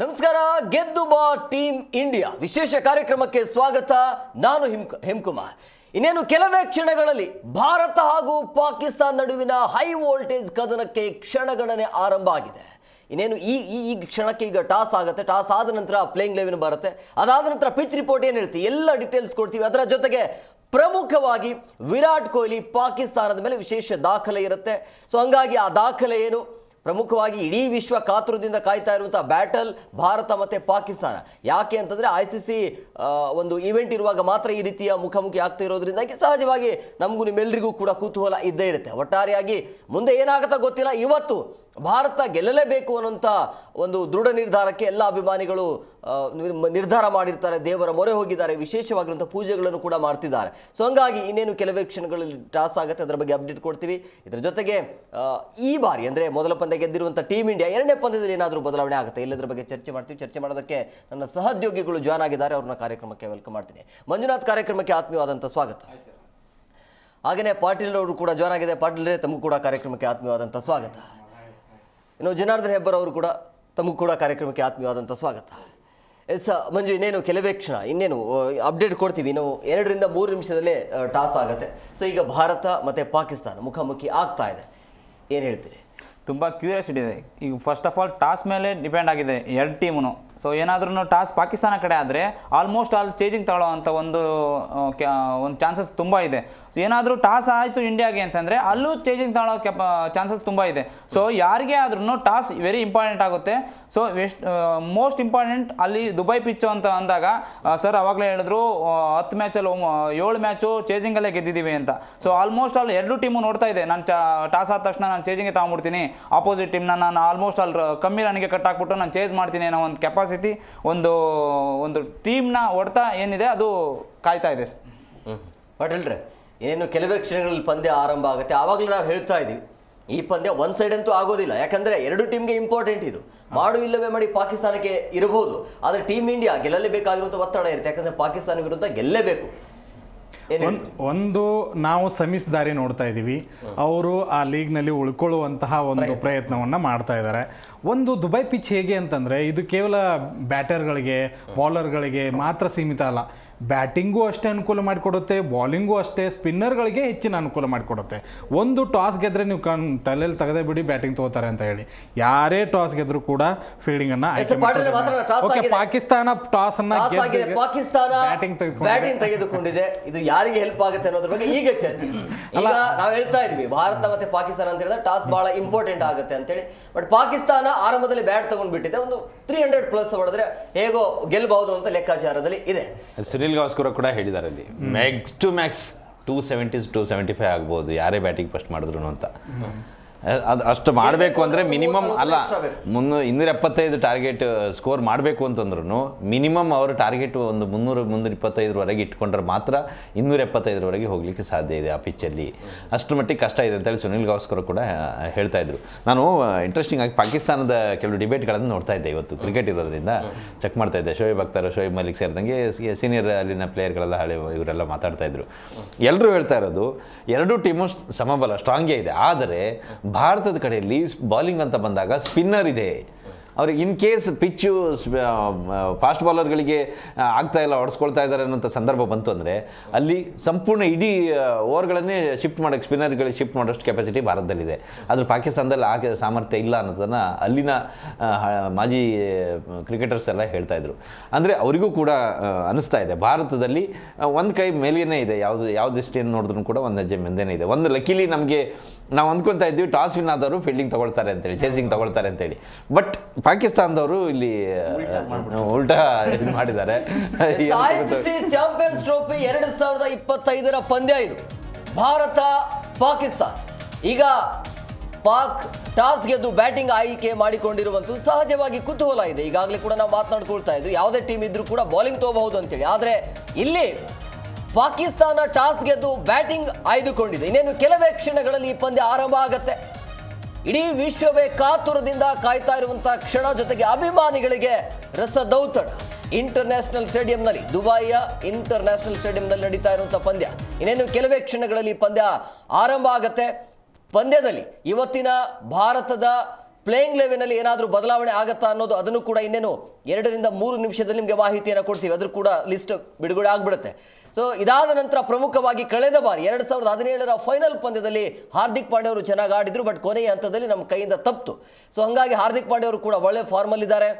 ನಮಸ್ಕಾರ, ಗೆದ್ದು ಬಾ ಟೀಮ್ ಇಂಡಿಯಾ. ವಿಶೇಷ ಕಾರ್ಯಕ್ರಮಕ್ಕೆ ಸ್ವಾಗತ, ನಾನು ಹಿಮ್, ಹೆಮ್ಕುಮಾರ್. ಇನ್ನೇನು ಕೆಲವೇ ಕ್ಷಣಗಳಲ್ಲಿ ಭಾರತ ಹಾಗೂ ಪಾಕಿಸ್ತಾನ ನಡುವಿನ ಹೈ ವೋಲ್ಟೇಜ್ ಕದನಕ್ಕೆ ಕ್ಷಣಗಣನೆ ಆರಂಭ ಆಗಿದೆ. ಇನ್ನೇನು ಈ ಈ ಕ್ಷಣಕ್ಕೆ ಈಗ ಟಾಸ್ ಆಗುತ್ತೆ. ಟಾಸ್ ಆದ ನಂತರ ಪ್ಲೇಯಿಂಗ್ ಲೆವೆನ್ ಬರುತ್ತೆ. ಅದಾದ ನಂತರ ಪಿಚ್ ರಿಪೋರ್ಟ್ ಏನು ಹೇಳ್ತೀವಿ ಎಲ್ಲ ಡೀಟೇಲ್ಸ್ ಕೊಡ್ತೀವಿ. ಅದರ ಜೊತೆಗೆ ಪ್ರಮುಖವಾಗಿ ವಿರಾಟ್ ಕೊಹ್ಲಿ ಪಾಕಿಸ್ತಾನದ ಮೇಲೆ ವಿಶೇಷ ದಾಖಲೆ ಇರುತ್ತೆ. ಸೊ ಹಂಗಾಗಿ ಆ ದಾಖಲೆ ಏನು? ಪ್ರಮುಖವಾಗಿ ಇಡೀ ವಿಶ್ವ ಕಾತುರದಿಂದ ಕಾಯ್ತಾ ಇರುವಂಥ ಬ್ಯಾಟಲ್ ಭಾರತ ಮತ್ತು ಪಾಕಿಸ್ತಾನ. ಯಾಕೆ ಅಂತಂದರೆ ಐ ಸಿ ಸಿ ಒಂದು ಇವೆಂಟ್ ಇರುವಾಗ ಮಾತ್ರ ಈ ರೀತಿಯ ಮುಖಾಮುಖಿ ಆಗ್ತಾ ಇರೋದ್ರಿಂದಾಗಿ ಸಹಜವಾಗಿ ನಮಗೂ ನಿಮ್ಮೆಲ್ಲರಿಗೂ ಕೂಡ ಕುತೂಹಲ ಇದ್ದೇ ಇರುತ್ತೆ. ಒಟ್ಟಾರೆಯಾಗಿ ಮುಂದೆ ಏನಾಗುತ್ತಾ ಗೊತ್ತಿಲ್ಲ. ಇವತ್ತು ಭಾರತ ಗೆಲ್ಲಲೇಬೇಕು ಅನ್ನೋಂಥ ಒಂದು ದೃಢ ನಿರ್ಧಾರಕ್ಕೆ ಎಲ್ಲ ಅಭಿಮಾನಿಗಳು ನಿರ್ಧಾರ ಮಾಡಿರ್ತಾರೆ ದೇವರ ಮೊರೆ ಹೋಗಿದ್ದಾರೆ ವಿಶೇಷವಾಗಿರುವಂಥ ಪೂಜೆಗಳನ್ನು ಕೂಡ ಮಾಡ್ತಿದ್ದಾರೆ. ಸೊ ಹಂಗಾಗಿ ಇನ್ನೇನು ಕೆಲವೇ ಕ್ಷಣಗಳಲ್ಲಿ ಟಾಸ್ ಆಗುತ್ತೆ ಅದರ ಬಗ್ಗೆ ಅಪ್ಡೇಟ್ ಕೊಡ್ತೀವಿ. ಇದರ ಜೊತೆಗೆ ಈ ಬಾರಿ ಅಂದರೆ ಮೊದಲ ಪಂದ್ಯ ಗೆದ್ದಿರುವಂಥ ಟೀಮ್ ಇಂಡಿಯಾ ಎರಡನೇ ಪಂದ್ಯದಲ್ಲಿ ಏನಾದರೂ ಬದಲಾವಣೆ ಆಗುತ್ತೆ? ಇಲ್ಲದ್ರ ಬಗ್ಗೆ ಚರ್ಚೆ ಮಾಡ್ತೀವಿ. ಚರ್ಚೆ ಮಾಡೋದಕ್ಕೆ ನನ್ನ ಸಹೋದ್ಯೋಗಿಗಳು ಜಾಯ್ನ್ ಆಗಿದ್ದಾರೆ. ಅವ್ರನ್ನ ಕಾರ್ಯಕ್ರಮಕ್ಕೆ ವೆಲ್ಕಮ್ ಮಾಡ್ತೀನಿ. ಮಂಜುನಾಥ್ ಕಾರ್ಯಕ್ರಮಕ್ಕೆ ಆತ್ಮೀಯವಾದಂಥ ಸ್ವಾಗತ. ಹಾಗೆಯೇ ಪಾಟೀಲ್ ಅವರು ಕೂಡ ಜಾಯ್ನ್ ಆಗಿದೆ ಪಾಟೀಲ್ರೇ ತಮಗೂ ಕೂಡ ಕಾರ್ಯಕ್ರಮಕ್ಕೆ ಆತ್ಮೀಯವಾದಂಥ ಸ್ವಾಗತ. ಇನ್ನು ಜನಾರ್ದನ್ ಹೆಬ್ಬರ್ ಅವರು ಕೂಡ ತಮಗೂ ಕೂಡ ಕಾರ್ಯಕ್ರಮಕ್ಕೆ ಆತ್ಮೀಯವಾದಂಥ ಸ್ವಾಗತ. ಎಸ್ ಮಂಜು, ಇನ್ನೇನು ಕೆಲವೇ ಕ್ಷಣ, ಇನ್ನೇನು ಅಪ್ಡೇಟ್ ಕೊಡ್ತೀವಿ. ಇನ್ನು ಎರಡರಿಂದ ಮೂರು ನಿಮಿಷದಲ್ಲೇ ಟಾಸ್ ಆಗುತ್ತೆ. ಸೊ ಈಗ ಭಾರತ ಮತ್ತು ಪಾಕಿಸ್ತಾನ ಮುಖಾಮುಖಿ ಆಗ್ತಾ ಇದೆ. ಏನು ಹೇಳ್ತೀರಿ? ತುಂಬ ಕ್ಯೂರಿಯಾಸಿಟಿ ಇದೆ. ಈಗ ಫಸ್ಟ್ ಆಫ್ ಆಲ್ ಟಾಸ್ ಮೇಲೆ ಡಿಪೆಂಡ್ ಆಗಿದೆ ಎರಡು ಟೀಮು ಸೊ ಏನಾದ್ರೂ ಟಾಸ್ ಪಾಕಿಸ್ತಾನ ಕಡೆ ಆದರೆ ಆಲ್ಮೋಸ್ಟ್ ಆಲ್ ಚೇಜಿಂಗ್ ತಗೊಳ್ಳೋ ಅಂಥ ಒಂದು ಒಂದು ಚಾನ್ಸಸ್ ತುಂಬ ಇದೆ. ಏನಾದರೂ ಟಾಸ್ ಆಯಿತು ಇಂಡಿಯಾಗೆ ಅಂತಂದರೆ ಅಲ್ಲೂ ಚೇಜಿಂಗ್ ತಗೊಳ್ಳೋ ಕೆಪ ಚಾನ್ಸಸ್ ತುಂಬ ಇದೆ. ಸೊ ಯಾರಿಗೆ ಆದ್ರೂ ಟಾಸ್ ವೆರಿ ಇಂಪಾರ್ಟೆಂಟ್ ಆಗುತ್ತೆ. ಸೊ ಎಷ್ಟು ಮೋಸ್ಟ್ ಇಂಪಾರ್ಟೆಂಟ್ ಅಲ್ಲಿ ದುಬೈ ಪಿಚ್ಚು ಅಂತ ಅಂದಾಗ ಸರ್ ಅವಾಗಲೇ ಹೇಳಿದ್ರು ಹತ್ತು ಮ್ಯಾಚಲ್ಲಿ ಏಳು ಮ್ಯಾಚು ಚೇಜಿಂಗಲ್ಲೇ ಗೆದ್ದಿದ್ದೀವಿ ಅಂತ. ಸೊ ಆಲ್ಮೋಸ್ಟ್ ಆಲ್ ಎರಡು ಟೀಮು ನೋಡ್ತಾ ಇದೆ. ನಾನು ಟಾಸ್ ಆದ ತಕ್ಷಣ ನಾನು ಚೇಜಿಂಗ್ಗೆ ತಗೊಂಡ್ಬಿಡ್ತೀನಿ. ಆಪೋಸಿಟ್ ಟೀಮ್ನ ನಾನು ಆಲ್ಮೋಸ್ಟ್ ಆಲ್ ಕಮ್ಮಿ ರನ್ಗೆ ಕಟ್ ಹಾಕ್ಬಿಟ್ಟು ನಾನು ಚೇಂಜ್ ಮಾಡ್ತೀನಿ ಅನ್ನೋ ಒಂದು ಕೆಪಾಸಿಟಿ ಒಂದು ಒಂದು ಟೀಮ್ನ ಹೊಡ್ತಾ ಏನಿದೆ ಅದು ಕಾಯ್ತಾ ಇದೆ. ಪಾಟೀಲ್ರೆ ಏನು ಕೆಲವೇ ಕ್ಷಣಗಳಲ್ಲಿ ಪಂದ್ಯ ಆರಂಭ ಆಗುತ್ತೆ. ಆವಾಗಲೇ ನಾವು ಹೇಳ್ತಾ ಇದ್ದೀವಿ ಈ ಪಂದ್ಯ ಒನ್ ಸೈಡ್ ಅಂತೂ ಆಗೋದಿಲ್ಲ. ಯಾಕಂದ್ರೆ ಎರಡು ಟೀಮ್ಗೆ ಇಂಪಾರ್ಟೆಂಟ್ ಇದು. ಮಾಡು ಇಲ್ಲವೇ ಮಾಡಿ ಪಾಕಿಸ್ತಾನಕ್ಕೆ ಇರಬಹುದು. ಆದರೆ ಟೀಮ್ ಇಂಡಿಯಾ ಗೆಲ್ಲಲೇಬೇಕಾಗಿರುವಂಥ ಒತ್ತಡ ಇರುತ್ತೆ. ಯಾಕಂದ್ರೆ ಪಾಕಿಸ್ತಾನ ವಿರುದ್ಧ ಗೆಲ್ಲೇಬೇಕು ಏನು ಒಂದ್- ನಾವು ಸಮಿಸ್ ದಾರಿ ನೋಡ್ತಾ ಇದ್ದೀವಿ ಅವರು ಆ ಲೀಗ್ನಲ್ಲಿ ಉಳ್ಕೊಳ್ಳುವಂತಹ ಒಂದು ಪ್ರಯತ್ನವನ್ನ ಮಾಡ್ತಾ ಇದ್ದಾರೆ ಒಂದು ದುಬೈ ಪಿಚ್ ಹೇಗೆ ಅಂತಂದ್ರೆ ಇದು ಕೇವಲ ಬ್ಯಾಟರ್ಗಳಿಗೆ ಬೌಲರ್ಗಳಿಗೆ ಮಾತ್ರ ಸೀಮಿತ ಅಲ್ಲ. ಬ್ಯಾಟಿಂಗೂ ಅಷ್ಟೇ ಅನುಕೂಲ ಮಾಡಿಕೊಡುತ್ತೆ ಬಾಲಿಂಗೂ ಅಷ್ಟೇ ಸ್ಪಿನ್ನರ್ಗಳಿಗೆ ಹೆಚ್ಚಿನ ಅನುಕೂಲ ಮಾಡಿಕೊಡುತ್ತೆ. ಒಂದು ಟಾಸ್ ಗೆದ್ರೆ ನೀವು ಕಣ್ ತಲೆಯಲ್ಲಿ ತೆಗೆದೇ ಬಿಡಿ ಬ್ಯಾಟಿಂಗ್ ತಗೋತಾರೆ ಅಂತ ಹೇಳಿ. ಯಾರೇ ಟಾಸ್ ಗೆದ್ರು ಕೂಡ ಫೀಲ್ಡಿಂಗ್ ಓಕೆ ಪಾಕಿಸ್ತಾನ ಟಾಸ್ ಅನ್ನ ಬ್ಯಾಟಿಂಗ್ ತೆಗೆದುಕೊಂಡಿದೆ. ಇದು ಯಾರಿಗೆ ಹೆಲ್ಪ್ ಆಗುತ್ತೆ ಅನ್ನೋದ್ರ ಬಗ್ಗೆ ಈಗ ಚರ್ಚೆ. ಈಗ ನಾವು ಹೇಳ್ತಾ ಇದ್ವಿ ಭಾರತ ಮತ್ತೆ ಪಾಕಿಸ್ತಾನ ಅಂತ ಹೇಳಿದ್ರೆ ಟಾಸ್ ಬಹಳ ಇಂಪಾರ್ಟೆಂಟ್ ಆಗುತ್ತೆ ಅಂತೇಳಿ. ಬಟ್ ಪಾಕಿಸ್ತಾನ ಆರಂಭದಲ್ಲಿ ಬ್ಯಾಟ್ ತಗೊಂಡ್ಬಿಟ್ಟಿದೆ. ಒಂದು ತ್ರೀ ಹಂಡ್ರೆಡ್ ಪ್ಲಸ್ ಹೊಡೆದ್ರೆ ಹೇಗೋ ಗೆಲ್ಲಬಹುದು ಅಂತ ಲೆಕ್ಕಾಚಾರದಲ್ಲಿ ಇದೆ. ಸುನಿಲ್ ಗಾವಸ್ಕರ ಕೂಡ ಹೇಳಿದ್ದಾರೆ ಅಲ್ಲಿ. Max to max two seventy to seventy five ಆಗ್ಬೋದು. ಯಾರೇ ಬ್ಯಾಟಿಂಗ್ ಫಸ್ಟ್ ಮಾಡಿದ್ರು ಅಂತ. ಅದು ಅಷ್ಟು ಮಾಡಬೇಕು ಅಂದರೆ ಮಿನಿಮಮ್ ಅಲ್ಲ ಮುನ್ನೂರು ಇನ್ನೂರ ಎಪ್ಪತ್ತೈದು ಟಾರ್ಗೆಟ್ ಸ್ಕೋರ್ ಮಾಡಬೇಕು ಅಂತಂದ್ರೂ ಮಿನಿಮಮ್ ಅವರು ಟಾರ್ಗೆಟ್ ಒಂದು ಮುನ್ನೂರು ಮುನ್ನೂರ ಇಪ್ಪತ್ತೈದರವರೆಗೆ ಇಟ್ಕೊಂಡ್ರೆ ಮಾತ್ರ ಇನ್ನೂರ ಎಪ್ಪತ್ತೈದರವರೆಗೆ ಹೋಗ್ಲಿಕ್ಕೆ ಸಾಧ್ಯ ಇದೆ ಆ ಪಿಚ್ಚಲ್ಲಿ ಅಷ್ಟು ಮಟ್ಟಿಗೆ ಕಷ್ಟ ಇದೆ ಅಂತೇಳಿ ಸುನಿಲ್ ಗವಾಸ್ಕರ್ ಕೂಡ ಹೇಳ್ತಾ ಇದ್ರು. ನಾನು ಇಂಟ್ರೆಸ್ಟಿಂಗ್ ಆಗಿ ಪಾಕಿಸ್ತಾನದ ಕೆಲವು ಡಿಬೇಟ್ಗಳನ್ನು ನೋಡ್ತಾ ಇದ್ದೆ ಇವತ್ತು ಕ್ರಿಕೆಟ್ ಇರೋದ್ರಿಂದ. ಚೆಕ್ ಮಾಡ್ತಾ ಇದ್ದೆ. ಶೋಯಬ್ ಅಖ್ತರ್ ಶೋಯಬ್ ಮಲಿಕ್ ಸೇರಿದಂಗೆ ಸೀನಿಯರ್ ಅಲ್ಲಿನ ಪ್ಲೇಯರ್ಗಳೆಲ್ಲ ಹಳೆ ಇವರೆಲ್ಲ ಮಾತಾಡ್ತಾ ಇದ್ರು. ಎಲ್ಲರೂ ಹೇಳ್ತಾ ಇರೋದು ಎರಡೂ ಟೀಮು ಸಮಬಲ ಸ್ಟ್ರಾಂಗೇ ಇದೆ. ಆದರೆ ಭಾರತದ ಕಡೆಯಲ್ಲಿ ಬಾಲಿಂಗ್ ಅಂತ ಬಂದಾಗ ಸ್ಪಿನ್ನರ್ ಇದೆ. ಅವ್ರಿಗೆ ಇನ್ ಕೇಸ್ ಪಿಚ್ಚು ಫಾಸ್ಟ್ ಬಾಲರ್ಗಳಿಗೆ ಆಗ್ತಾ ಇಲ್ಲ, ಹೊಡೆಸ್ಕೊಳ್ತಾ ಇದ್ದಾರೆ ಅನ್ನೋಂಥ ಸಂದರ್ಭ ಬಂತು ಅಂದರೆ ಅಲ್ಲಿ ಸಂಪೂರ್ಣ ಇಡೀ ಓವರ್ಗಳನ್ನೇ ಶಿಫ್ಟ್ ಮಾಡೋಕ್ಕೆ ಸ್ಪಿನ್ನರ್ಗಳಿಗೆ ಶಿಫ್ಟ್ ಮಾಡೋಷ್ಟು ಕೆಪಾಸಿಟಿ ಭಾರತದಲ್ಲಿದೆ. ಆದರೆ ಪಾಕಿಸ್ತಾನದಲ್ಲಿ ಆಗ ಸಾಮರ್ಥ್ಯ ಇಲ್ಲ ಅನ್ನೋದನ್ನು ಅಲ್ಲಿನ ಮಾಜಿ ಕ್ರಿಕೆಟರ್ಸ್ ಎಲ್ಲ ಹೇಳ್ತಾ ಇದ್ರು. ಅಂದರೆ ಅವರಿಗೂ ಕೂಡ ಅನಿಸ್ತಾ ಇದೆ. ಭಾರತದಲ್ಲಿ ಒಂದು ಕೈ ಮೇಲೇನೇ ಇದೆ. ಯಾವುದು, ಯಾವ ದೃಷ್ಟಿಯನ್ನು ನೋಡಿದ್ರು ಕೂಡ ಒಂದು ಹೆಜ್ಜೆ ಮುಂದೆನೇ ಇದೆ. ಒಂದು ಲಕ್ಕಿಲಿ ನಮಗೆ, ನಾವು ಅಂದ್ಕೊತಾ ಇದ್ವಿ ಟಾಸ್ ವಿನ್ ಆದವರು ಫೀಲ್ಡಿಂಗ್ ತೊಗೊಳ್ತಾರೆ ಅಂತೇಳಿ ಚೇಸಿಂಗ್ ತೊಗೊಳ್ತಾರೆ ಅಂತೇಳಿ. ಬಟ್ ಪಾಕಿಸ್ತಾನದವರು ಇಲ್ಲಿ ಉಲ್ಟಾ ಇದು ಮಾಡಿದ್ದಾರೆ. ಚಾಂಪಿಯನ್ಸ್ ಟ್ರೋಫಿ ಎರಡು ಸಾವಿರದ ಇಪ್ಪತ್ತೈದರ ಪಂದ್ಯ ಇದು. ಭಾರತ ಪಾಕಿಸ್ತಾನ. ಈಗ ಪಾಕ್ ಟಾಸ್ ಗೆದ್ದು ಬ್ಯಾಟಿಂಗ್ ಆಯ್ಕೆ ಮಾಡಿಕೊಂಡಿರುವಂತೂ ಸಹಜವಾಗಿ ಕುತೂಹಲ ಇದೆ. ಈಗಾಗಲೇ ಕೂಡ ನಾವು ಮಾತನಾಡ್ಕೊಳ್ತಾ ಇದ್ರು ಯಾವುದೇ ಟೀಮ್ ಇದ್ರೂ ಕೂಡ ಬೌಲಿಂಗ್ ತಗೋಬಹುದು ಅಂತೇಳಿ. ಆದರೆ ಇಲ್ಲಿ ಪಾಕಿಸ್ತಾನ ಟಾಸ್ ಗೆದ್ದು ಬ್ಯಾಟಿಂಗ್ ಆಯ್ದುಕೊಂಡಿದೆ. ಇನ್ನೇನು ಕೆಲವೇ ಕ್ಷಣಗಳಲ್ಲಿ ಈ ಪಂದ್ಯ ಆರಂಭ ಆಗತ್ತೆ. ಇಡೀ ವಿಶ್ವವೇ ಕಾತುರದಿಂದ ಕಾಯ್ತಾ ಇರುವಂತಹ ಕ್ಷಣ ಜೊತೆಗೆ ಅಭಿಮಾನಿಗಳಿಗೆ ರಸದೌತಣ. ಇಂಟರ್ನ್ಯಾಷನಲ್ ಸ್ಟೇಡಿಯಂನಲ್ಲಿ ದುಬೈಯ ಇಂಟರ್ನ್ಯಾಷನಲ್ ಸ್ಟೇಡಿಯಂನಲ್ಲಿ ನಡೀತಾ ಇರುವಂತಹ ಪಂದ್ಯ. ಇನ್ನೇನು ಕೆಲವೇ ಕ್ಷಣಗಳಲ್ಲಿ ಪಂದ್ಯ ಆರಂಭ ಆಗತ್ತೆ. ಪಂದ್ಯದಲ್ಲಿ ಇವತ್ತಿನ ಭಾರತದ ಪ್ಲೇಯಿಂಗ್ ಲೆವೆನಲ್ಲಿ ಏನಾದರೂ ಬದಲಾವಣೆ ಆಗತ್ತಾ ಅನ್ನೋದು ಅದನ್ನು ಕೂಡ ಇನ್ನೇನು ಎರಡರಿಂದ ಮೂರು ನಿಮಿಷದಲ್ಲಿ ನಿಮಗೆ ಮಾಹಿತಿಯನ್ನು ಕೊಡ್ತೀವಿ. ಅದ್ರ ಕೂಡ ಲಿಸ್ಟ್ ಬಿಡುಗಡೆ ಆಗಿಬಿಡುತ್ತೆ. ಸೊ ಇದಾದ ನಂತರ ಪ್ರಮುಖವಾಗಿ ಕಳೆದ ಬಾರಿ ಎರಡು ಸಾವಿರದ ಹದಿನೇಳರ ಫೈನಲ್ ಪಂದ್ಯದಲ್ಲಿ ಹಾರ್ದಿಕ್ ಪಾಂಡೆ ಅವರು ಚೆನ್ನಾಗಿ ಆಡಿದ್ರು ಬಟ್ ಕೊನೆಯ ಹಂತದಲ್ಲಿ ನಮ್ಮ ಕೈಯಿಂದ ತಪ್ಪಿತು ಸೊ ಹಂಗಾಗಿ ಹಾರ್ದಿಕ್ ಪಾಂಡೆ ಅವರು ಕೂಡ ಒಳ್ಳೆ ಫಾರ್ಮಲ್ಲಿದ್ದಾರೆ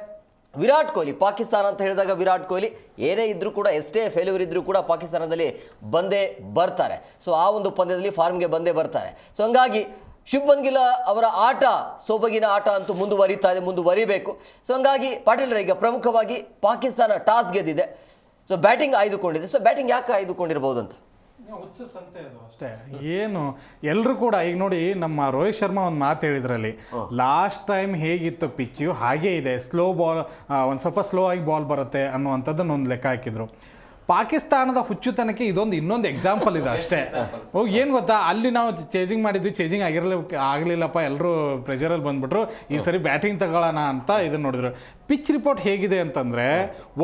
ವಿರಾಟ್ ಕೊಹ್ಲಿ, ಪಾಕಿಸ್ತಾನ ಅಂತ ಹೇಳಿದಾಗ ವಿರಾಟ್ ಕೊಹ್ಲಿ ಏನೇ ಇದ್ದರೂ ಕೂಡ ಎಷ್ಟೇ ಫೇಲ್ಯೂರ್ ಇದ್ದರೂ ಕೂಡ ಪಾಕಿಸ್ತಾನದಲ್ಲಿ ಬಂದೇ ಬರ್ತಾರೆ. ಸೊ ಆ ಒಂದು ಪಂದ್ಯದಲ್ಲಿ ಫಾರ್ಮ್ಗೆ ಬಂದೇ ಬರ್ತಾರೆ. ಸೊ ಹಂಗಾಗಿ ಶುಭ್ಮನ್ ಗಿಲ್ಲ ಅವರ ಆಟ ಸೊಬಗಿನ ಆಟ ಅಂತೂ ಮುಂದುವರಿತಾ ಇದೆ ಮುಂದುವರಿಬೇಕು. ಸೊ ಹಂಗಾಗಿ ಪಾಟೀಲ್ರ ಈಗ ಪ್ರಮುಖವಾಗಿ ಪಾಕಿಸ್ತಾನ ಟಾಸ್ ಗೆದ್ದಿದೆ. ಸೊ ಬ್ಯಾಟಿಂಗ್ ಆಯ್ದುಕೊಂಡಿದೆ. ಸೊ ಬ್ಯಾಟಿಂಗ್ ಯಾಕೆ ಆಯ್ದುಕೊಂಡಿರ್ಬೋದು ಅಂತ ಅಷ್ಟೇ. ಏನು ಎಲ್ಲರೂ ಕೂಡ ಈಗ ನೋಡಿ ನಮ್ಮ ರೋಹಿತ್ ಶರ್ಮಾ ಒಂದು ಮಾತು ಹೇಳಿದ್ರಲ್ಲಿ ಲಾಸ್ಟ್ ಟೈಮ್ ಹೇಗಿತ್ತು ಪಿಚ್ಚು ಹಾಗೇ ಇದೆ. ಸ್ಲೋ ಬಾಲ್ ಒಂದು ಸ್ವಲ್ಪ ಸ್ಲೋ ಆಗಿ ಬಾಲ್ ಬರುತ್ತೆ ಅನ್ನುವಂಥದ್ದನ್ನು ಒಂದು ಲೆಕ್ಕ ಹಾಕಿದ್ರು. ಪಾಕಿಸ್ತಾನದ ಹುಚ್ಚುತನಕ್ಕೆ ಇದೊಂದು ಇನ್ನೊಂದು ಎಕ್ಸಾಂಪಲ್ ಇದೆ ಅಷ್ಟೇ. ಹೋಗಿ ಏನು ಗೊತ್ತಾ? ಅಲ್ಲಿ ನಾವು ಚೇಜಿಂಗ್ ಮಾಡಿದ್ವಿ ಚೇಜಿಂಗ್ ಆಗಿರಲಿ, ಆಗಲಿಲ್ಲಪ್ಪ ಎಲ್ಲರೂ ಪ್ರೆಷರಲ್ಲಿ ಬಂದ್ಬಿಟ್ರು. ಈ ಸರಿ ಬ್ಯಾಟಿಂಗ್ ತಗೊಳ್ಳೋಣ ಅಂತ ಇದನ್ನು ನೋಡಿದ್ರು. ಪಿಚ್ ರಿಪೋರ್ಟ್ ಹೇಗಿದೆ ಅಂತಂದರೆ,